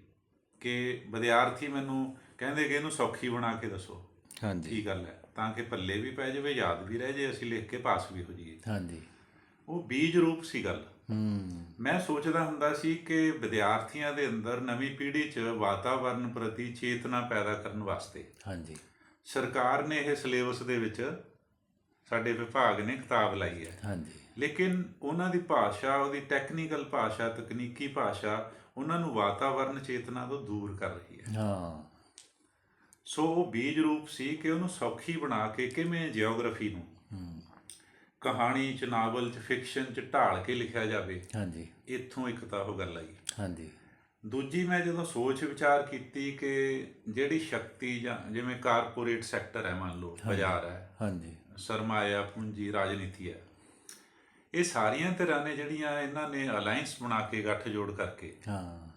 Speaker 2: ਕਿ ਵਿਦਿਆਰਥੀ ਮੈਨੂੰ ਕਹਿੰਦੇ ਕਿ ਇਹਨੂੰ ਸੌਖੀ ਬਣਾ ਕੇ ਦੱਸੋ।
Speaker 1: ਹਾਂਜੀ।
Speaker 2: ਕੀ ਗੱਲ ਹੈ? ਤਾਂ ਕਿ ਪੱਲੇ ਵੀ ਪੈ ਜਾਵੇ ਯਾਦ ਵੀ ਰਹਿ ਜੇ ਅਸੀਂ ਲਿਖ ਕੇ ਪਾਸ ਵੀ ਹੋ ਜਾਈਏ।
Speaker 1: ਹਾਂਜੀ।
Speaker 2: ਉਹ ਬੀਜ ਰੂਪ ਸੀ ਗੱਲ।
Speaker 1: ਹੂੰ।
Speaker 2: ਮੈਂ ਸੋਚਦਾ ਹੁੰਦਾ ਸੀ ਕਿ ਵਿਦਿਆਰਥੀਆਂ ਦੇ ਅੰਦਰ ਨਵੀਂ ਪੀੜ੍ਹੀ 'ਚ ਵਾਤਾਵਰਣ ਪ੍ਰਤੀ ਚੇਤਨਾ ਪੈਦਾ ਕਰਨ ਵਾਸਤੇ
Speaker 1: ਹਾਂਜੀ।
Speaker 2: ਸਰਕਾਰ ਨੇ ਇਹ ਸਿਲੇਬਸ ਦੇ ਵਿੱਚ ਸਾਡੇ ਵਿਭਾਗ ਨੇ ਕਿਤਾਬ ਲਾਈ ਹੈ।
Speaker 1: ਹਾਂਜੀ।
Speaker 2: ਲੇਕਿਨ ਉਹਨਾਂ ਦੀ ਭਾਸ਼ਾ ਉਹਦੀ ਟੈਕਨੀਕਲ ਭਾਸ਼ਾ ਤਕਨੀਕੀ ਭਾਸ਼ਾ ਉਹਨਾਂ ਨੂੰ ਵਾਤਾਵਰਣ ਚੇਤਨਾ ਤੋਂ ਦੂਰ ਕਰ ਰਹੀ ਹੈ।
Speaker 1: ਹਾਂ।
Speaker 2: ਸੋ ਉਹ ਬੀਜ ਰੂਪ ਸੀ ਕਿ ਉਹਨੂੰ ਸੌਖੀ ਬਣਾ ਕੇ ਕਿਵੇਂ ਜਿਓਗ੍ਰਾਫੀ ਨੂੰ? ਕਹਾਣੀ ਚ ਨਾਵਲ ਚ ਫਿਕਸ਼ਨ ਚ ਢਾਲ ਕੇ ਲਿਖਿਆ ਜਾਵੇ।
Speaker 1: ਹਾਂਜੀ।
Speaker 2: ਇੱਥੋਂ ਇੱਕ ਤਾਂ ਉਹ ਗੱਲ ਆਈ।
Speaker 1: ਹਾਂਜੀ।
Speaker 2: ਦੂਜੀ ਮੈਂ ਜਦੋਂ ਸੋਚ ਵਿਚਾਰ ਕੀਤੀ ਕਿ ਜਿਹੜੀ ਸ਼ਕਤੀ ਜਾਂ ਜਿਵੇਂ ਕਾਰਪੋਰੇਟ ਸੈਕਟਰ ਹੈ ਮੰਨ ਲਓ ਬਾਜ਼ਾਰ ਹੈ
Speaker 1: ਹਾਂਜੀ।
Speaker 2: ਸਰਮਾਇਆ ਪੂੰਜੀ ਰਾਜਨੀਤੀ ਹੈ। ਇਹ ਸਾਰੀਆਂ ਤਰ੍ਹਾਂ ਨੇ ਜਿਹੜੀਆਂ ਇਹਨਾਂ ਨੇ ਅਲਾਈਅੰਸ ਬਣਾ ਕੇ ਗੱਠ ਜੋੜ ਕਰਕੇ
Speaker 1: ਹਾਂ।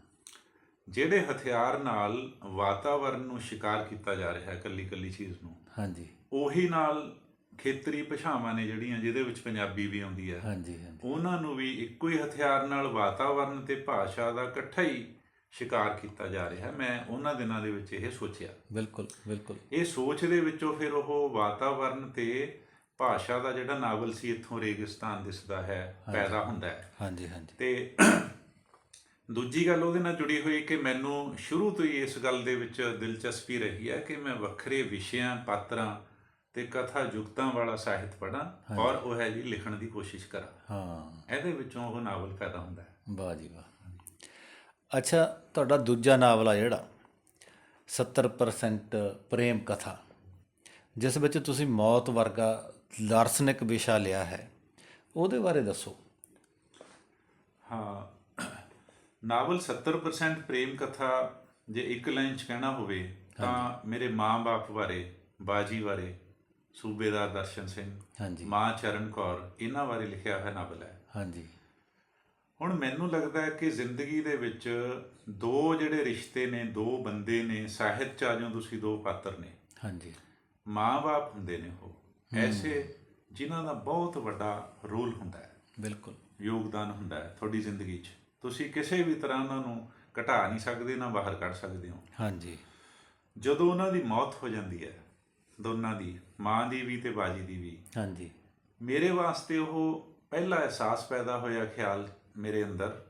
Speaker 2: ਜਿਹੜੇ ਹਥਿਆਰ ਨਾਲ ਵਾਤਾਵਰਣ ਨੂੰ ਸ਼ਿਕਾਰ ਕੀਤਾ ਜਾ ਰਿਹਾ ਹੈ ਕੱਲੀ ਕੱਲੀ ਚੀਜ਼ ਨੂੰ
Speaker 1: ਹਾਂਜੀ।
Speaker 2: ਉਹੀ ਨਾਲ ਖੇਤਰੀ ਭਾਸ਼ਾਵਾਂ ਨੇ ਜਿਹੜੀਆਂ ਜਿਹਦੇ ਵਿੱਚ ਪੰਜਾਬੀ ਵੀ ਆਉਂਦੀ ਹੈ
Speaker 1: ਹਾਂਜੀ ਹਾਂਜੀ।
Speaker 2: ਉਹਨਾਂ ਨੂੰ ਵੀ ਇੱਕੋ ਹੀ ਹਥਿਆਰ ਨਾਲ ਵਾਤਾਵਰਣ ਤੇ ਭਾਸ਼ਾ ਦਾ ਇਕੱਠਾ ਹੀ ਸ਼ਿਕਾਰ ਕੀਤਾ ਜਾ ਰਿਹਾ ਮੈਂ ਉਹਨਾਂ ਦਿਨਾਂ ਦੇ ਵਿੱਚ ਇਹ ਸੋਚਿਆ।
Speaker 1: ਬਿਲਕੁਲ ਬਿਲਕੁਲ।
Speaker 2: ਇਹ ਸੋਚ ਦੇ ਵਿੱਚੋਂ ਫਿਰ ਉਹ ਵਾਤਾਵਰਣ ਤੇ ਭਾਸ਼ਾ ਦਾ ਜਿਹੜਾ ਨਾਵਲ ਸੀ ਇੱਥੋਂ ਰੇਗਿਸਤਾਨ ਦਿਸਦਾ ਹੈ ਪੈਦਾ ਹੁੰਦਾ ਹੈ।
Speaker 1: ਹਾਂਜੀ ਹਾਂਜੀ।
Speaker 2: ਤੇ ਦੂਜੀ ਗੱਲ ਉਹਦੇ ਨਾਲ ਜੁੜੀ ਹੋਈ ਕਿ ਮੈਨੂੰ ਸ਼ੁਰੂ ਤੋਂ ਹੀ ਇਸ ਗੱਲ ਦੇ ਵਿੱਚ ਦਿਲਚਸਪੀ ਰਹੀ ਹੈ ਕਿ ਮੈਂ ਵੱਖਰੇ ਵਿਸ਼ਿਆਂ ਪਾਤਰਾਂ ਤੇ ਕਥਾ ਜੁਗਤਾਂ ਵਾਲਾ ਸਾਹਿਤ ਪੜ੍ਹਾਂ ਔਰ ਉਹ ਹੈ ਜੀ ਲਿਖਣ ਦੀ ਕੋਸ਼ਿਸ਼ ਕਰਾਂ।
Speaker 1: ਹਾਂ।
Speaker 2: ਇਹਦੇ ਵਿੱਚੋਂ ਉਹ ਨਾਵਲ ਪੈਦਾ ਹੁੰਦਾ ਹੈ।
Speaker 1: ਵਾਹ ਜੀ ਵਾਹ। ਅੱਛਾ ਤੁਹਾਡਾ ਦੂਜਾ ਨਾਵਲ ਆ ਜਿਹੜਾ 70% ਪ੍ਰੇਮ ਕਥਾ ਜਿਸ ਵਿੱਚ ਤੁਸੀਂ ਮੌਤ ਵਰਗਾ ਦਾਰਸ਼ਨਿਕ ਵਿਸ਼ਾ ਲਿਆ ਹੈ। ਉਹਦੇ ਬਾਰੇ ਦੱਸੋ।
Speaker 2: ਹਾਂ ਨਾਵਲ 70% ਪ੍ਰੇਮ ਕਥਾ ਜੇ ਇੱਕ ਲਾਈਨ ਚ ਕਹਿਣਾ ਹੋਵੇ ਤਾਂ ਮੇਰੇ ਮਾਂ-ਬਾਪ ਬਾਰੇ ਬਾਜੀ ਬਾਰੇ ਸੂਬੇਦਾਰ ਦਰਸ਼ਨ ਸਿੰਘ
Speaker 1: ਹਾਂਜੀ।
Speaker 2: ਮਾਂ ਚਰਨ ਕੌਰ ਇਹਨਾਂ ਬਾਰੇ ਲਿਖਿਆ ਹੋਇਆ ਨਾਵਲ ਹੈ।
Speaker 1: ਹਾਂਜੀ।
Speaker 2: ਹੁਣ ਮੈਨੂੰ ਲੱਗਦਾ ਹੈ ਕਿ ਜ਼ਿੰਦਗੀ ਦੇ ਵਿੱਚ ਦੋ ਜਿਹੜੇ ਰਿਸ਼ਤੇ ਨੇ ਦੋ ਬੰਦੇ ਨੇ ਸਾਹਿਤ ਚ ਆ ਜਾਓ ਤੁਸੀਂ ਦੋ ਪਾਤਰ ਨੇ।
Speaker 1: ਹਾਂਜੀ।
Speaker 2: ਮਾਂ-ਬਾਪ ਹੁੰਦੇ ਨੇ ਉਹ। ਐਸੇ ਜਿਨ੍ਹਾਂ ਦਾ ਬਹੁਤ ਵੱਡਾ ਰੋਲ ਹੁੰਦਾ ਹੈ।
Speaker 1: ਬਿਲਕੁਲ।
Speaker 2: ਯੋਗਦਾਨ ਹੁੰਦਾ ਹੈ ਤੁਹਾਡੀ ਜ਼ਿੰਦਗੀ 'ਚ। ਤੁਸੀਂ ਕਿਸੇ ਵੀ ਤਰ੍ਹਾਂ ਉਹਨਾਂ ਨੂੰ ਘਟਾ ਨਹੀਂ ਸਕਦੇ ਨਾ ਬਾਹਰ ਕੱਢ ਸਕਦੇ ਹੋ।
Speaker 1: ਹਾਂਜੀ।
Speaker 2: ਜਦੋਂ ਉਹਨਾਂ ਦੀ ਮੌਤ ਹੋ ਜਾਂਦੀ ਹੈ ਦੋਨਾਂ ਦੀ ਮਾਂ ਦੀ ਵੀ ਤੇ ਬਾਜੀ ਦੀ ਵੀ
Speaker 1: ਹਾਂਜੀ।
Speaker 2: ਮੇਰੇ ਵਾਸਤੇ ਉਹ ਪਹਿਲਾ ਅਹਿਸਾਸ ਪੈਦਾ ਹੋਇਆ ਖਿਆਲ ਮੇਰੇ ਅੰਦਰ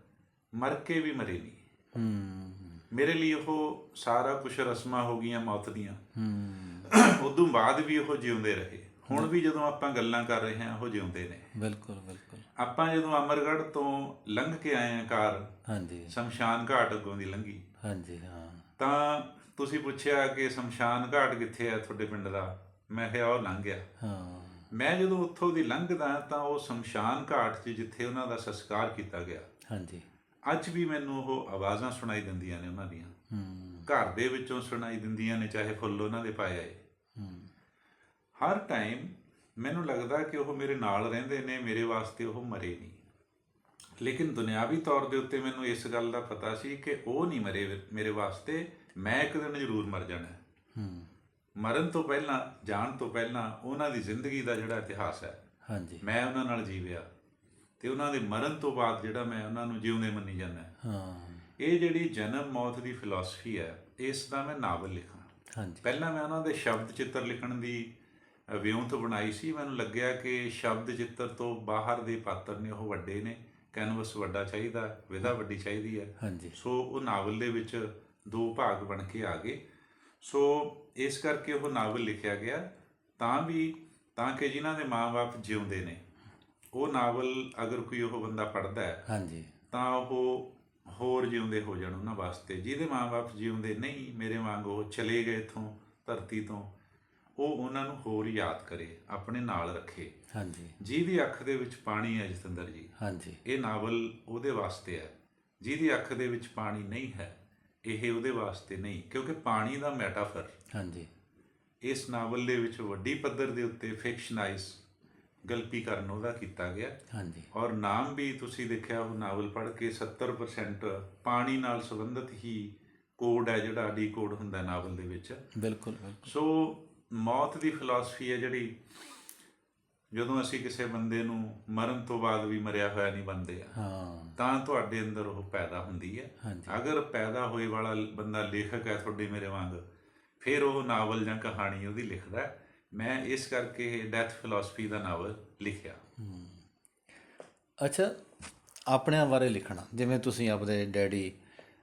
Speaker 2: ਮਰ ਕੇ ਵੀ ਮਰੇ ਨਹੀਂ
Speaker 1: ਹੂੰ।
Speaker 2: ਮੇਰੇ ਲਈ ਉਹ ਸਾਰਾ ਕੁਝ ਰਸਮਾਂ ਹੋ ਗਈਆਂ ਮੌਤ ਦੀਆਂ।
Speaker 1: ਹੂੰ।
Speaker 2: ਉਦੋਂ ਬਾਅਦ ਵੀ ਉਹ ਜਿਉਂਦੇ ਰਹੇ। ਹੁਣ ਵੀ ਜਦੋਂ ਆਪਾਂ ਗੱਲਾਂ ਕਰ ਰਹੇ ਹਾਂ ਉਹ ਜਿਉਂਦੇ ਨੇ।
Speaker 1: ਬਿਲਕੁਲ ਬਿਲਕੁਲ।
Speaker 2: ਆਪਾਂ ਜਦੋਂ ਅਮਰਗੜ੍ਹ ਤੋਂ ਲੰਘ ਕੇ ਆਏ ਹਾਂ ਕਾਰ
Speaker 1: ਹਾਂਜੀ।
Speaker 2: ਸ਼ਮਸ਼ਾਨ ਘਾਟ ਅੱਗੋਂ ਦੀ ਲੰਘੀ।
Speaker 1: ਹਾਂਜੀ ਹਾਂ।
Speaker 2: ਤਾਂ ਤੁਸੀਂ ਪੁੱਛਿਆ ਕਿ ਸ਼ਮਸ਼ਾਨ ਘਾਟ ਕਿੱਥੇ ਹੈ ਤੁਹਾਡੇ ਪਿੰਡ ਦਾ? ਮੈਂ ਕਿਹਾ ਉਹ ਲੰਘ ਗਿਆ।
Speaker 1: ਹਾਂ।
Speaker 2: ਮੈਂ ਜਦੋਂ ਉੱਥੋਂ ਦੀ ਲੰਘਦਾ ਤਾਂ ਉਹ ਸ਼ਮਸ਼ਾਨ ਘਾਟ 'ਚ ਜਿੱਥੇ ਉਹਨਾਂ ਦਾ ਸੰਸਕਾਰ ਕੀਤਾ ਗਿਆ
Speaker 1: ਹਾਂਜੀ।
Speaker 2: ਅੱਜ ਵੀ ਮੈਨੂੰ ਉਹ ਆਵਾਜ਼ਾਂ ਸੁਣਾਈ ਦਿੰਦੀਆਂ ਨੇ ਉਹਨਾਂ ਦੀਆਂ।
Speaker 1: ਹੂੰ।
Speaker 2: ਘਰ ਦੇ ਵਿੱਚੋਂ ਸੁਣਾਈ ਦਿੰਦੀਆਂ ਨੇ ਚਾਹੇ ਫੁੱਲ ਉਹਨਾਂ ਦੇ ਪਾਏ ਆਏ।
Speaker 1: ਹੂੰ।
Speaker 2: ਹਰ ਟਾਈਮ ਮੈਨੂੰ ਲੱਗਦਾ ਕਿ ਉਹ ਮੇਰੇ ਨਾਲ ਰਹਿੰਦੇ ਨੇ ਮੇਰੇ ਵਾਸਤੇ ਉਹ ਮਰੇ ਨਹੀਂ। ਲੇਕਿਨ ਦੁਨਿਆਵੀ ਤੌਰ ਦੇ ਉੱਤੇ ਮੈਨੂੰ ਇਸ ਗੱਲ ਦਾ ਪਤਾ ਸੀ ਕਿ ਉਹ ਨਹੀਂ ਮਰੇ ਮੇਰੇ ਵਾਸਤੇ ਮੈਂ ਇੱਕ ਦਿਨ ਜ਼ਰੂਰ ਮਰ ਜਾਣਾ। ਹੈ। ਮਰਨ ਤੋਂ ਪਹਿਲਾਂ ਜਾਣ ਤੋਂ ਪਹਿਲਾਂ ਉਹਨਾਂ ਦੀ ਜ਼ਿੰਦਗੀ ਦਾ ਜਿਹੜਾ ਇਤਿਹਾਸ ਹੈ
Speaker 1: ਹਾਂਜੀ।
Speaker 2: ਮੈਂ ਉਹਨਾਂ ਨਾਲ ਜੀਵਿਆ। ਤੇ ਉਹਨਾਂ ਦੇ ਮਰਨ ਤੋਂ ਬਾਅਦ ਜਿਹੜਾ ਮੈਂ ਉਹਨਾਂ ਨੂੰ ਜਿਉਂਦੇ ਮੰਨੀ ਜਾਂਦਾ
Speaker 1: ਹਾਂ।
Speaker 2: ਇਹ ਜਿਹੜੀ ਜਨਮ ਮੌਤ ਦੀ ਫਿਲਾਸਫੀ ਹੈ ਇਸ ਦਾ ਮੈਂ ਨਾਵਲ ਲਿਖਾਂ।
Speaker 1: ਹਾਂਜੀ।
Speaker 2: ਪਹਿਲਾਂ ਮੈਂ ਉਹਨਾਂ ਦੇ ਸ਼ਬਦ ਚਿੱਤਰ ਲਿਖਣ ਦੀ ਵਿਉਂਤ ਬਣਾਈ ਸੀ ਮੈਨੂੰ ਲੱਗਿਆ ਕਿ ਸ਼ਬਦ ਚਿੱਤਰ ਤੋਂ ਬਾਹਰ ਦੇ ਪਾਤਰ ਨੇ ਉਹ ਵੱਡੇ ਨੇ ਕੈਨਵਸ ਵੱਡਾ ਚਾਹੀਦਾ ਵਿਧਾ ਵੱਡੀ ਚਾਹੀਦੀ ਹੈ।
Speaker 1: ਹਾਂਜੀ।
Speaker 2: ਸੋ ਉਹ ਨਾਵਲ ਦੇ ਵਿੱਚ ਦੋ ਭਾਗ ਬਣ ਕੇ ਆ ਗਏ। ਸੋ ਇਸ ਕਰਕੇ ਉਹ ਨਾਵਲ ਲਿਖਿਆ ਗਿਆ। ਤਾਂ ਵੀ ਤਾਂ ਕਿ ਜਿਨ੍ਹਾਂ ਦੇ ਮਾਪੇ ਜਿਉਂਦੇ ਨੇ ਉਹ ਨਾਵਲ ਅਗਰ ਕੋਈ ਉਹ ਬੰਦਾ ਪੜ੍ਹਦਾ ਹੈ
Speaker 1: ਹਾਂਜੀ।
Speaker 2: ਤਾਂ ਉਹ ਹੋਰ ਜਿਉਂਦੇ ਹੋ ਜਾਣ ਉਹਨਾਂ ਵਾਸਤੇ। ਜਿਹਦੇ ਮਾਪੇ ਜਿਉਂਦੇ ਨਹੀਂ ਮੇਰੇ ਵਾਂਗ ਉਹ ਚਲੇ ਗਏ ਇਥੋਂ ਧਰਤੀ ਤੋਂ ਉਹ ਉਹਨਾਂ ਨੂੰ ਹੋਰ ਯਾਦ ਕਰੇ ਆਪਣੇ ਨਾਲ ਰੱਖੇ।
Speaker 1: ਹਾਂਜੀ।
Speaker 2: ਜਿਹਦੀ ਅੱਖ ਦੇ ਵਿੱਚ ਪਾਣੀ ਹੈ ਜਤਿੰਦਰ ਜੀ।
Speaker 1: ਹਾਂਜੀ।
Speaker 2: ਇਹ ਨਾਵਲ ਉਹਦੇ ਵਾਸਤੇ ਹੈ। ਜਿਹਦੀ ਅੱਖ ਦੇ ਵਿੱਚ ਪਾਣੀ ਨਹੀਂ ਹੈ ਇਹ ਉਹਦੇ ਵਾਸਤੇ ਨਹੀਂ ਕਿਉਂਕਿ ਪਾਣੀ ਦਾ ਮੈਟਾਫਰ।
Speaker 1: ਹਾਂਜੀ।
Speaker 2: ਇਸ ਨਾਵਲ ਦੇ ਵਿੱਚ ਵੱਡੀ ਪੱਧਰ ਦੇ ਉੱਤੇ ਫਿਕਸ਼ਨਾਈਜ਼ ਗਲਪੀਕਰਨ ਉਹਦਾ ਕੀਤਾ ਗਿਆ।
Speaker 1: ਹਾਂਜੀ।
Speaker 2: ਔਰ ਨਾਮ ਵੀ ਤੁਸੀਂ ਦੇਖਿਆ ਉਹ ਨਾਵਲ ਪੜ੍ਹ ਕੇ 70% ਪਾਣੀ ਨਾਲ ਸੰਬੰਧਿਤ ਹੀ ਕੋਡ ਹੈ ਜਿਹੜਾ ਡੀ ਕੋਡ ਹੁੰਦਾ ਨਾਵਲ ਦੇ ਵਿੱਚ।
Speaker 1: ਬਿਲਕੁਲ ਬਿਲਕੁਲ।
Speaker 2: ਸੋ ਮੌਤ ਦੀ ਫਿਲਾਸਫੀ ਹੈ ਜਿਹੜੀ ਜਦੋਂ ਅਸੀਂ ਕਿਸੇ ਬੰਦੇ ਨੂੰ ਮਰਨ ਤੋਂ ਬਾਅਦ ਵੀ ਮਰਿਆ ਹੋਇਆ ਨਹੀਂ ਬੰਦੇ ਆ
Speaker 1: ਹਾਂ।
Speaker 2: ਤਾਂ ਤੁਹਾਡੇ ਅੰਦਰ ਉਹ ਪੈਦਾ ਹੁੰਦੀ ਹੈ। ਅਗਰ ਪੈਦਾ ਹੋਏ ਵਾਲਾ ਬੰਦਾ ਲੇਖਕ ਹੈ ਤੁਹਾਡੇ ਮੇਰੇ ਵਾਂਗ ਫਿਰ ਉਹ ਨਾਵਲ ਜਾਂ ਕਹਾਣੀ ਉਹਦੀ ਲਿਖਦਾ ਮੈਂ ਇਸ ਕਰਕੇ ਡੈਥ ਫਿਲਾਸਫੀ ਦਾ ਨਾਵਲ ਲਿਖਿਆ।
Speaker 1: ਅੱਛਾ ਆਪਣਿਆਂ ਬਾਰੇ ਲਿਖਣਾ। ਜਿਵੇਂ ਤੁਸੀਂ ਆਪਦੇ ਡੈਡੀ